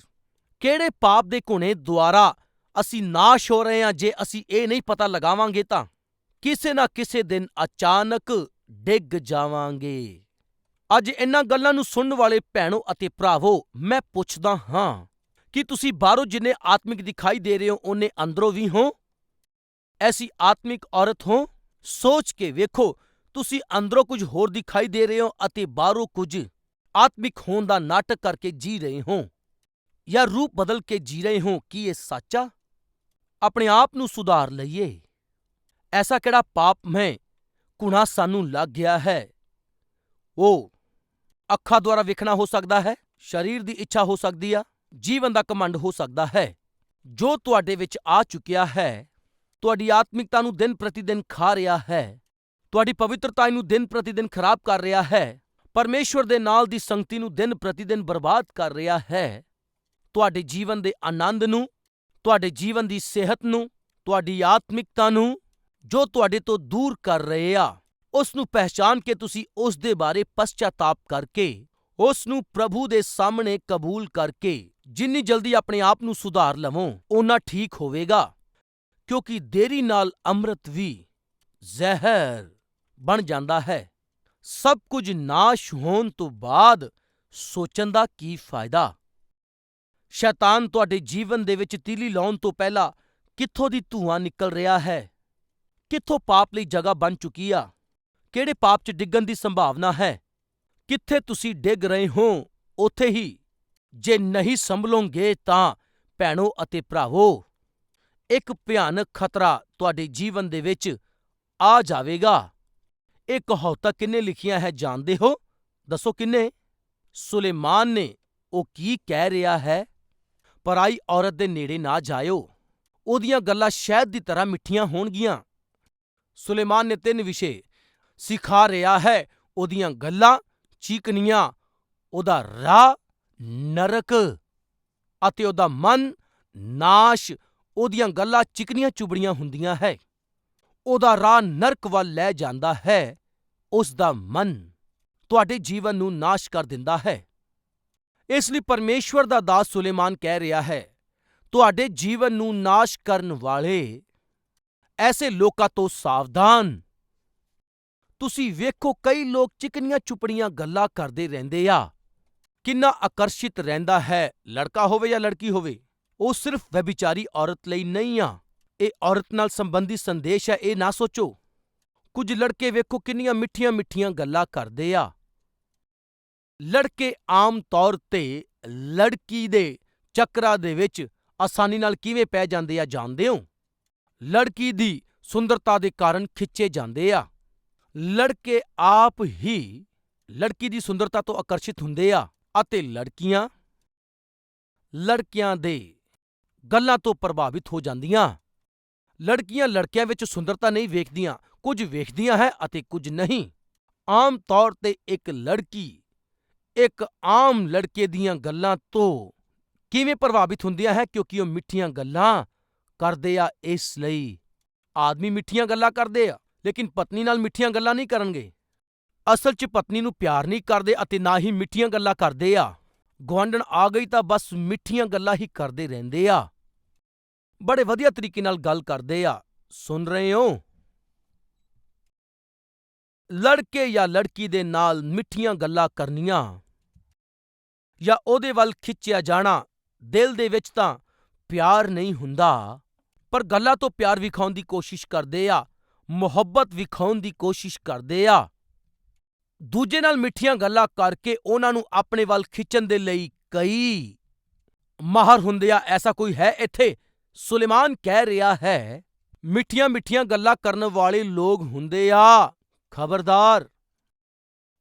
ਕਿਹੜੇ ਪਾਪ ਦੇ ਘੁਣੇ ਦੁਆਰਾ ਅਸੀਂ ਨਾਸ਼ ਹੋ ਰਹੇ ਹਾਂ, ਜੇ ਅਸੀਂ ਇਹ ਨਹੀਂ ਪਤਾ ਲਗਾਵਾਂਗੇ ਤਾਂ? ਕਿਸੇ ਨਾ ਕਿਸੇ ਦਿਨ ਅਚਾਨਕ ਡਿੱਗ ਜਾਵਾਂਗੇ। ਅੱਜ ਇਹਨਾਂ ਗੱਲਾਂ ਨੂੰ ਸੁਣਨ ਵਾਲੇ ਭੈਣੋ ਅਤੇ ਭਰਾਵੋ, ਮੈਂ ਪੁੱਛਦਾ ਹਾਂ, ਕਿ ਤੁਸੀਂ ਬਾਹਰੋਂ ਜਿੰਨੇ ਆਤਮਿਕ ਦਿਖਾਈ ਦੇ ਰਹੇ ਹੋ ਉਹਨੇ ਅੰਦਰੋਂ ਵੀ ਹੋ? ਐਸੀ ਆਤਮਿਕ ਔਰਤ ਹੋ? ਸੋਚ ਕੇ ਵੇਖੋ ਤੁਸੀਂ ਅੰਦਰੋਂ ਕੁਝ ਹੋਰ ਦਿਖਾਈ ਦੇ ਰਹੇ ਹੋ ਅਤੇ ਬਾਹਰੋਂ ਕੁਝ ਆਤਮਿਕ ਹੋਣ ਦਾ ਨਾਟਕ ਕਰਕੇ ਜੀ ਰਹੇ ਹੋ ਜਾਂ ਰੂਪ ਬਦਲ ਕੇ ਜੀ ਰਹੇ ਹੋ ਕੀ ਇਹ ਸੱਚਾ ਆਪਣੇ ਆਪ ਨੂੰ ਸੁਧਾਰ ਲਈਏ। ਐਸਾ ਕਿਹੜਾ ਪਾਪ ਮੈਂ ਕੁਣਾ ਸਾਨੂੰ ਲੱਗ ਗਿਆ ਹੈ? ਉਹ ਅੱਖਾਂ ਦੁਆਰਾ ਵੇਖਣਾ ਹੋ ਸਕਦਾ ਹੈ, ਸਰੀਰ ਦੀ ਇੱਛਾ ਹੋ ਸਕਦੀ ਆ, ਜੀਵਨ ਦਾ ਕਮੰਡ ਹੋ ਸਕਦਾ ਹੈ। ਜੋ ਤੁਹਾਡੇ ਵਿੱਚ ਆ ਚੁੱਕਿਆ ਹੈ, ਤੁਹਾਡੀ ਆਤਮਿਕਤਾ ਨੂੰ ਦਿਨ ਪ੍ਰਤੀ ਦਿਨ ਖਾ ਰਿਹਾ ਹੈ। ਤੁਹਾਡੀ ਪਵਿੱਤਰਤਾ ਨੂੰ ਦਿਨ ਪ੍ਰਤੀ ਦਿਨ ਖਰਾਬ ਕਰ ਰਿਹਾ ਹੈ। ਪਰਮੇਸ਼ਵਰ ਦੇ ਨਾਲ ਦੀ ਸੰਗਤੀ ਨੂੰ ਦਿਨ ਪ੍ਰਤੀ ਦਿਨ ਬਰਬਾਦ ਕਰ ਰਿਹਾ ਹੈ। ਤੁਹਾਡੇ ਜੀਵਨ ਦੇ ਆਨੰਦ ਨੂੰ, ਤੁਹਾਡੇ ਜੀਵਨ ਦੀ ਸਿਹਤ ਨੂੰ, ਤੁਹਾਡੀ ਆਤਮਿਕਤਾ ਨੂੰ, ਜੋ ਤੁਹਾਡੇ ਤੋਂ ਦੂਰ ਕਰ ਰਹੇ ਆ, ਉਸ ਨੂੰ ਪਹਿਚਾਨ ਕੇ ਤੁਸੀਂ ਉਸ ਦੇ ਬਾਰੇ ਪਛਤਾਤਾਪ ਕਰਕੇ, ਉਸ ਨੂੰ ਪ੍ਰਭੂ ਦੇ ਸਾਹਮਣੇ ਕਬੂਲ ਕਰਕੇ, ਜਿੰਨੀ ਜਲਦੀ ਆਪਣੇ ਆਪ ਨੂੰ ਸੁਧਾਰ ਲਵੋ, ਓਨਾ ਠੀਕ ਹੋਵੇਗਾ। ਕਿਉਂਕਿ ਦੇਰੀ ਨਾਲ ਅੰਮ੍ਰਿਤ ਵੀ ਜ਼ਹਿਰ ਬਣ ਜਾਂਦਾ ਹੈ। ਸਭ ਕੁਝ ਨਾਸ਼ ਹੋਣ ਤੋਂ ਬਾਅਦ ਸੋਚਣ ਦਾ ਕੀ ਫਾਇਦਾ? ਸ਼ੈਤਾਨ ਤੁਹਾਡੇ ਜੀਵਨ ਦੇ ਵਿੱਚ ਤੀਲੀ ਲਾਉਣ ਤੋਂ ਪਹਿਲਾਂ ਕਿੱਥੋਂ ਦੀ ਧੂਆਂ ਨਿਕਲ ਰਿਹਾ ਹੈ? ਕਿੱਥੋਂ ਪਾਪ ਲਈ ਜਗ੍ਹਾ ਬਣ ਚੁੱਕੀ ਆ? ਕਿਹੜੇ ਪਾਪ 'ਚ ਡਿੱਗਣ ਦੀ ਸੰਭਾਵਨਾ ਹੈ? ਕਿੱਥੇ ਤੁਸੀਂ ਡਿੱਗ ਰਹੇ ਹੋ, ਉੱਥੇ ਹੀ? ਜੇ ਨਹੀਂ ਸੰਭਲੋਗੇ ਤਾਂ ਭੈਣੋ ਅਤੇ ਭਰਾਵੋ, ਇੱਕ ਭਿਆਨਕ ਖਤਰਾ ਤੁਹਾਡੇ ਜੀਵਨ ਦੇ ਵਿੱਚ ਆ ਜਾਵੇਗਾ। ਇਹ ਕਹਾਵਤਾਂ ਕਿੰਨੇ ਲਿਖੀਆਂ ਹੈ ਜਾਣਦੇ ਹੋ? ਦੱਸੋ ਕਿੰਨੇ? ਸੁਲੇਮਾਨ ਨੇ ਉਹ ਕੀ ਕਹਿ ਰਿਹਾ ਹੈ? ਪਰਾਈ ਔਰਤ ਦੇ ਨੇੜੇ ਨਾ ਜਾਇਓ। ਉਹਦੀਆਂ ਗੱਲਾਂ ਸ਼ਹਿਦ ਦੀ ਤਰ੍ਹਾਂ ਮਿੱਠੀਆਂ ਹੋਣਗੀਆਂ। ਸੁਲੇਮਾਨ ਨੇ ਤਿੰਨ ਵਿਸ਼ੇ ਸਿਖਾ ਰਿਹਾ ਹੈ। ਉਹਦੀਆਂ ਗੱਲਾਂ ਚੀਕਣੀਆਂ, ਉਹਦਾ ਰਾਹ ਨਰਕ ਅਤੇ ਉਹਦਾ ਮਨ ਨਾਸ਼। ਉਹਦੀਆਂ ਗੱਲਾਂ ਚਿਕਨੀਆਂ ਚੁਬੜੀਆਂ ਹੁੰਦੀਆਂ ਹੈ। ਉਹਦਾ ਰਾਹ ਨਰਕ ਵੱਲ ਲੈ ਜਾਂਦਾ ਹੈ ਉਸ ਦਾ ਮਨ ਤੁਹਾਡੇ ਜੀਵਨ ਨੂੰ ਨਾਸ਼ ਕਰ ਦਿੰਦਾ ਹੈ। ਇਸ ਲਈ ਪਰਮੇਸ਼ਵਰ ਦਾ ਦਾਸ ਸੁਲੇਮਾਨ ਕਹਿ ਰਿਹਾ ਹੈ, ਤੁਹਾਡੇ ਜੀਵਨ ਨੂੰ ਨਾਸ਼ ਕਰਨ ਵਾਲੇ ਐਸੇ ਲੋਕਾਂ ਤੋਂ ਸਾਵਧਾਨ। ਤੁਸੀਂ ਵੇਖੋ ਕਈ ਲੋਕ ਚਿਕਨੀਆਂ ਚੁਪੜੀਆਂ ਗੱਲਾਂ ਕਰਦੇ ਰਹਿੰਦੇ ਆ। ਕਿੰਨਾ ਆਕਰਸ਼ਿਤ ਰਹਿੰਦਾ ਹੈ, ਲੜਕਾ ਹੋਵੇ ਜਾਂ ਲੜਕੀ ਹੋਵੇ, ਉਹ ਸਿਰਫ ਵੈਬਿਚਾਰੀ ਔਰਤ ਲਈ ਨਹੀਂ ਆ। ਇਹ ਔਰਤ ਨਾਲ ਸੰਬੰਧੀ ਸੰਦੇਸ਼ ਹੈ, ਇਹ ਨਾ ਸੋਚੋ। ਕੁਝ ਲੜਕੇ ਵੇਖੋ ਕਿੰਨੀਆਂ ਮਿੱਠੀਆਂ ਮਿੱਠੀਆਂ ਗੱਲਾਂ ਕਰਦੇ ਆ। ਲੜਕੇ ਆਮ ਤੌਰ ਤੇ ਲੜਕੀ ਦੇ ਚੱਕਰਾਂ ਦੇ ਵਿੱਚ ਆਸਾਨੀ ਨਾਲ ਕਿਵੇਂ ਪੈ ਜਾਂਦੇ ਆ ਜਾਣਦੇ ਹੋ? ਲੜਕੀ ਦੀ ਸੁੰਦਰਤਾ ਦੇ ਕਾਰਨ ਖਿੱਚੇ ਜਾਂਦੇ ਆ। ਲੜਕੇ ਆਪ ਹੀ ਲੜਕੀ ਦੀ ਸੁੰਦਰਤਾ ਤੋਂ ਆਕਰਸ਼ਿਤ ਹੁੰਦੇ ਆ ਅਤੇ ਲੜਕੀਆਂ ਲੜਕਿਆਂ ਦੇ ਗੱਲਾਂ ਤੋਂ ਪ੍ਰਭਾਵਿਤ ਹੋ ਜਾਂਦੀਆਂ। ਲੜਕੀਆਂ ਲੜਕਿਆਂ ਵਿੱਚ ਸੁੰਦਰਤਾ ਨਹੀਂ ਵੇਖਦੀਆਂ, ਕੁਝ ਵੇਖਦੀਆਂ ਹੈ ਅਤੇ ਕੁਝ ਨਹੀਂ। ਆਮ ਤੌਰ ਤੇ ਇੱਕ ਲੜਕੀ ਇੱਕ ਆਮ ਲੜਕੇ ਦੀਆਂ ਗੱਲਾਂ ਤੋਂ ਕਿਵੇਂ ਪ੍ਰਭਾਵਿਤ ਹੁੰਦੀਆਂ ਹੈ, ਕਿਉਂਕਿ ਉਹ ਮਿੱਠੀਆਂ ਗੱਲਾਂ ਕਰਦੇ ਆ, ਇਸ ਲਈ ਆਦਮੀ ਮਿੱਠੀਆਂ ਗੱਲਾਂ ਕਰਦੇ ਆ, ਲੇਕਿਨ ਪਤਨੀ ਨਾਲ ਮਿੱਠੀਆਂ ਗੱਲਾਂ ਨਹੀਂ ਕਰਨਗੇ। ਅਸਲ 'ਚ ਪਤਨੀ ਨੂੰ ਪਿਆਰ ਨਹੀਂ ਕਰਦੇ ਅਤੇ ਨਾ ਹੀ ਮਿੱਠੀਆਂ ਗੱਲਾਂ ਕਰਦੇ ਆ। ਗੁਆਂਢਣ ਆ ਗਈ ਤਾਂ ਬਸ ਮਿੱਠੀਆਂ ਗੱਲਾਂ ਹੀ ਕਰਦੇ ਰਹਿੰਦੇ ਆ। ਬੜੇ ਵਧੀਆ ਤਰੀਕੇ ਨਾਲ ਗੱਲ ਕਰਦੇ ਆ। ਸੁਣ ਰਹੇ ਹੋ? ਲੜਕੇ ਜਾਂ ਲੜਕੀ ਦੇ ਨਾਲ ਮਿੱਠੀਆਂ ਗੱਲਾਂ ਕਰਨੀਆਂ ਜਾਂ ਉਹਦੇ ਵੱਲ ਖਿੱਚਿਆ ਜਾਣਾ ਦਿਲ ਦੇ ਵਿੱਚ ਤਾਂ ਪਿਆਰ ਨਹੀਂ ਹੁੰਦਾ, ਪਰ ਗੱਲਾਂ ਤੋਂ ਪਿਆਰ ਵਿਖਾਉਣ ਦੀ ਕੋਸ਼ਿਸ਼ ਕਰਦੇ ਆ, ਮੁਹੱਬਤ ਵਿਖਾਉਣ ਦੀ ਕੋਸ਼ਿਸ਼ ਕਰਦੇ ਆ। ਦੂਜੇ ਨਾਲ ਮਿੱਠੀਆਂ ਗੱਲਾਂ ਕਰਕੇ ਉਹਨਾਂ ਨੂੰ ਆਪਣੇ ਵੱਲ ਖਿੱਚਣ ਦੇ ਲਈ ਕਈ ਮਾਹਰ ਹੁੰਦੇ ਆ, ਐਸਾ ਕੋਈ ਹੈ ਇੱਥੇ? ਸੁਲੇਮਾਨ ਕਹਿ ਰਿਹਾ ਹੈ, ਮਿੱਠੀਆਂ ਮਿੱਠੀਆਂ ਗੱਲਾਂ ਕਰਨ ਵਾਲੇ ਲੋਕ ਹੁੰਦੇ ਆ, ਖਬਰਦਾਰ।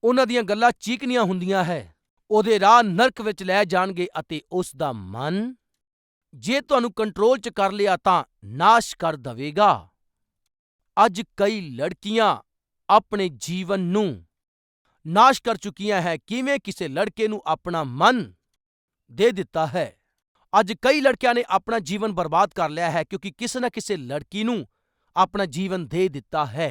ਉਹਨਾਂ ਦੀਆਂ ਗੱਲਾਂ ਚੀਕਣੀਆਂ ਹੁੰਦੀਆਂ ਹੈ। ਉਹਦੇ ਰਾਹ ਨਰਕ ਵਿੱਚ ਲੈ ਜਾਣਗੇ ਅਤੇ ਉਸ ਦਾ ਮਨ ਜੇ ਤੁਹਾਨੂੰ ਕੰਟਰੋਲ 'ਚ ਕਰ ਲਿਆ ਤਾਂ ਨਾਸ਼ ਕਰ ਦਵੇਗਾ। ਅੱਜ ਕਈ ਲੜਕੀਆਂ ਆਪਣੇ ਜੀਵਨ ਨੂੰ ਨਾਸ਼ ਕਰ ਚੁੱਕੀਆਂ ਹੈ। ਕਿਵੇਂ ਕਿਸੇ ਲੜਕੇ ਨੂੰ ਆਪਣਾ ਮਨ ਦੇ ਦਿੱਤਾ ਹੈ? ਅੱਜ ਕਈ ਲੜਕਿਆਂ ਨੇ ਆਪਣਾ ਜੀਵਨ ਬਰਬਾਦ ਕਰ ਲਿਆ ਹੈ ਕਿਉਂਕਿ ਕਿਸੇ ਨਾ ਕਿਸੇ ਲੜਕੀ ਨੂੰ ਆਪਣਾ ਜੀਵਨ ਦੇ ਦਿੱਤਾ ਹੈ।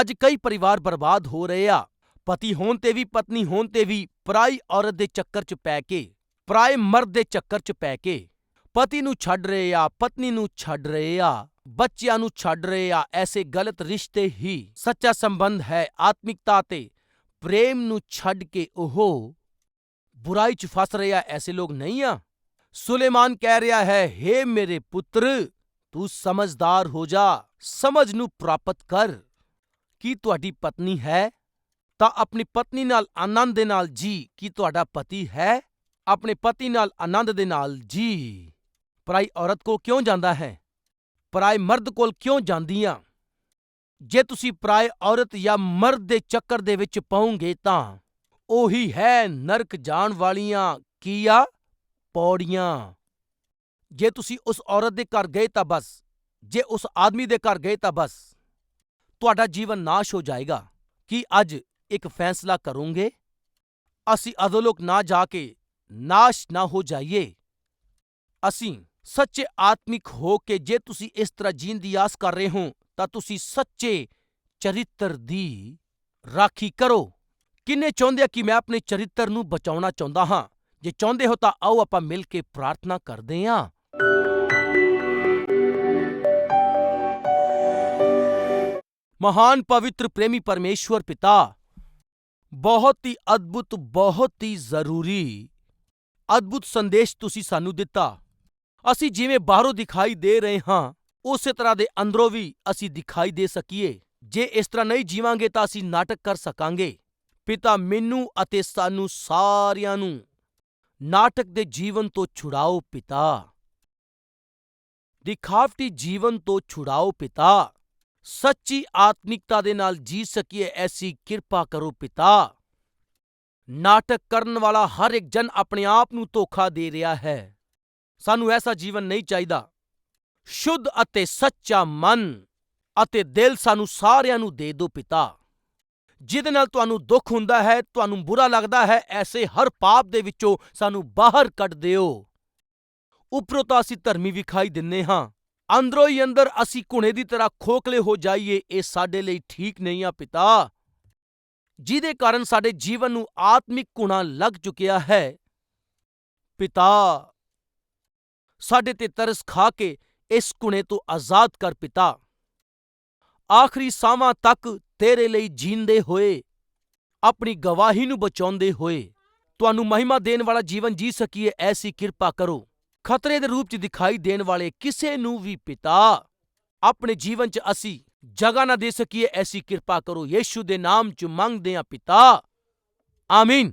ਅੱਜ ਕਈ ਪਰਿਵਾਰ ਬਰਬਾਦ ਹੋ ਰਹੇ ਆ। ਪਤੀ ਹੋਣ ਤੇ ਵੀ, ਪਤਨੀ ਹੋਣ ਤੇ ਵੀ, ਪਰਾਈ ਔਰਤ ਦੇ ਚੱਕਰ 'ਚ ਪੈ ਕੇ, ਪਰਾਏ ਮਰਦ ਦੇ ਚੱਕਰ 'ਚ ਪੈ ਕੇ, ਪਤੀ ਨੂੰ ਛੱਡ ਰਹੇ ਆ, ਪਤਨੀ ਨੂੰ ਛੱਡ ਰਹੇ ਆ, ਬੱਚਿਆਂ ਨੂੰ ਛੱਡ ਰਹੇ ਆ, ਐਸੇ ਗਲਤ ਰਿਸ਼ਤੇ ਹੀ ਸੱਚਾ ਸੰਬੰਧ ਹੈ, ਆਤਮਿਕਤਾ ਤੇ ਪ੍ਰੇਮ ਨੂੰ ਛੱਡ ਕੇ ਉਹ ਬੁਰਾਈ 'ਚ ਫਸ ਰਹੇ ਆ, ਐਸੇ ਲੋਕ ਨਹੀਂ ਆ। ਸੁਲੇਮਾਨ ਕਹਿ ਰਿਹਾ ਹੈ, ਹੇ ਮੇਰੇ ਪੁੱਤਰ, ਤੂੰ ਸਮਝਦਾਰ ਹੋ ਜਾ, ਸਮਝ ਨੂੰ ਪ੍ਰਾਪਤ ਕਰ। ਕੀ ਤੁਹਾਡੀ ਪਤਨੀ ਹੈ? ਤਾਂ ਆਪਣੀ ਪਤਨੀ ਨਾਲ ਆਨੰਦ ਦੇ ਨਾਲ ਜੀ। ਕੀ ਤੁਹਾਡਾ ਪਤੀ ਹੈ? ਆਪਣੇ ਪਤੀ ਨਾਲ ਆਨੰਦ ਦੇ ਨਾਲ ਜੀ। ਪਰਾਈ ਔਰਤ ਕੋਲ ਕਿਉਂ ਜਾਂਦਾ ਹੈ? ਪਰਾਏ ਮਰਦ ਕੋਲ ਕਿਉਂ ਜਾਂਦੀਆਂ? ਜੇ ਤੁਸੀਂ ਪਰਾਏ ਔਰਤ ਜਾਂ ਮਰਦ ਦੇ ਚੱਕਰ ਦੇ ਵਿੱਚ ਪਾਉਂਗੇ ਤਾਂ ਉਹੀ ਹੈ ਨਰਕ ਜਾਣ ਵਾਲੀਆਂ ਕੀਆ? ਪੌੜੀਆਂ। ਜੇ ਤੁਸੀਂ ਉਸ ਔਰਤ ਦੇ ਘਰ ਗਏ ਤਾਂ ਬਸ। ਜੇ ਉਸ ਆਦਮੀ ਦੇ ਘਰ ਗਏ ਤਾਂ ਬਸ। ਤੁਹਾਡਾ ਜੀਵਨ ਨਾਸ਼ ਹੋ ਜਾਏਗਾ। ਕੀ ਅੱਜ ਇੱਕ ਫੈਸਲਾ ਕਰੋਗੇ? ਅਸੀਂ ਅਧੋਲੋਕ ਨਾ ਜਾ ਕੇ ਨਾਸ਼ ਨਾ ਹੋ ਜਾਈਏ। ਅਸੀਂ ਸੱਚੇ ਆਤਮਿਕ ਹੋ ਕੇ ਜੇ ਤੁਸੀਂ ਇਸ ਤਰ੍ਹਾਂ ਜੀਣ ਦੀ ਆਸ ਕਰ ਰਹੇ ਹੋ, ਤਾਂ ਤੁਸੀਂ ਸੱਚੇ ਚਰਿੱਤਰ ਦੀ ਰਾਖੀ ਕਰੋ। ਕਿੰਨੇ ਚਾਹੁੰਦੇ ਆ ਕਿ ਮੈਂ ਆਪਣੇ ਚਰਿੱਤਰ ਨੂੰ ਬਚਾਉਣਾ ਚਾਹੁੰਦਾ ਹਾਂ? ਜੇ ਚਾਹੁੰਦੇ ਹੋ ਤਾਂ ਆਓ ਆਪਾਂ ਮਿਲ ਕੇ ਪ੍ਰਾਰਥਨਾ ਕਰਦੇ ਹਾਂ ਮਹਾਨ ਪਵਿੱਤਰ ਪ੍ਰੇਮੀ ਪਰਮੇਸ਼ਵਰ ਪਿਤਾ, ਬਹੁਤ ਹੀ ਅਦਭੁਤ, ਬਹੁਤ ਹੀ ਜ਼ਰੂਰੀ, ਅਦਭੁਤ ਸੰਦੇਸ਼ ਤੁਸੀਂ ਸਾਨੂੰ ਦਿੱਤਾ। ਅਸੀਂ ਜਿਵੇਂ ਬਾਹਰੋਂ ਦਿਖਾਈ ਦੇ ਰਹੇ ਹਾਂ, ਉਸੇ ਤਰ੍ਹਾਂ ਦੇ ਅੰਦਰੋਂ ਵੀ ਅਸੀਂ ਦਿਖਾਈ ਦੇ ਸਕੀਏ। ਜੇ ਇਸ ਤਰ੍ਹਾਂ ਨਹੀਂ ਜੀਵਾਂਗੇ ਤਾਂ ਅਸੀਂ ਨਾਟਕ ਕਰ ਸਕਾਂਗੇ। ਪਿਤਾ ਮੈਨੂੰ ਅਤੇ ਸਾਨੂੰ ਸਾਰਿਆਂ ਨੂੰ ਨਾਟਕ ਦੇ ਜੀਵਨ ਤੋਂ ਛੁਡਾਓ ਪਿਤਾ। ਦਿਖਾਵਟੀ ਜੀਵਨ ਤੋਂ ਛੁਡਾਓ ਪਿਤਾ। ਸੱਚੀ ਆਤਮਿਕਤਾ ਦੇ ਨਾਲ ਜੀ ਸਕੀਏ ਐਸੀ ਕਿਰਪਾ ਕਰੋ ਪਿਤਾ। ਨਾਟਕ ਕਰਨ ਵਾਲਾ ਹਰ ਇੱਕ ਜਨ ਆਪਣੇ ਆਪ ਨੂੰ ਧੋਖਾ ਦੇ ਰਿਹਾ ਹੈ। ਸਾਨੂੰ ਐਸਾ ਜੀਵਨ ਨਹੀਂ ਚਾਹੀਦਾ। ਸ਼ੁੱਧ ਅਤੇ ਸੱਚਾ ਮਨ ਅਤੇ ਦਿਲ ਸਾਨੂੰ ਸਾਰਿਆਂ ਨੂੰ ਦੇ ਦਿਓ ਪਿਤਾ। ਜਿਹਦੇ ਨਾਲ ਤੁਹਾਨੂੰ ਦੁੱਖ ਹੁੰਦਾ ਹੈ, ਤੁਹਾਨੂੰ ਬੁਰਾ ਲੱਗਦਾ ਹੈ, ਐਸੇ ਹਰ ਪਾਪ ਦੇ ਵਿੱਚੋਂ ਸਾਨੂੰ ਬਾਹਰ ਕੱਢ ਦਿਓ। ਉੱਪਰੋਂ ਤਾਂ ਅਸੀਂ ਧਰਮੀ ਵਿਖਾਈ ਦਿੰਦੇ ਹਾਂ। ਅੰਦਰੋਂ ਹੀ ਅੰਦਰ ਅਸੀਂ ਘੁਣੇ ਦੀ ਤਰ੍ਹਾਂ ਖੋਖਲੇ ਹੋ ਜਾਈਏ, ਇਹ ਸਾਡੇ ਲਈ ਠੀਕ ਨਹੀਂ ਆ ਪਿਤਾ। ਜਿਹਦੇ ਕਾਰਨ ਸਾਡੇ ਜੀਵਨ ਨੂੰ ਆਤਮਿਕ ਘੁਣਾ ਲੱਗ ਚੁੱਕਿਆ ਹੈ। ਪਿਤਾ, ਸਾਡੇ ਤੇ ਤਰਸ ਖਾ ਕੇ ਇਸ ਘੁਣੇ ਤੋਂ ਆਜ਼ਾਦ ਕਰ ਪਿਤਾ। ਆਖਰੀ ਸਾਹਾਂ ਤੱਕ ਤੇਰੇ ਲਈ ਜੀਂਦੇ ਹੋਏ, ਆਪਣੀ ਗਵਾਹੀ ਨੂੰ ਬਚਾਉਂਦੇ ਹੋਏ, ਤੁਹਾਨੂੰ ਮਹਿਮਾ ਦੇਣ ਵਾਲਾ ਜੀਵਨ ਜੀ ਸਕੀਏ, ਐਸੀ ਕਿਰਪਾ ਕਰੋ। ਖਤਰੇ ਦੇ ਰੂਪ 'ਚ ਦਿਖਾਈ ਦੇਣ ਵਾਲੇ ਕਿਸੇ ਨੂੰ ਵੀ ਪਿਤਾ, ਆਪਣੇ ਜੀਵਨ 'ਚ ਅਸੀਂ ਜਗ੍ਹਾ ਨਾ ਦੇ ਸਕੀਏ, ਐਸੀ ਕਿਰਪਾ ਕਰੋ। ਯੀਸ਼ੂ ਦੇ ਨਾਮ 'ਚ ਮੰਗਦੇ ਆ ਪਿਤਾ। ਆਮੀਨ।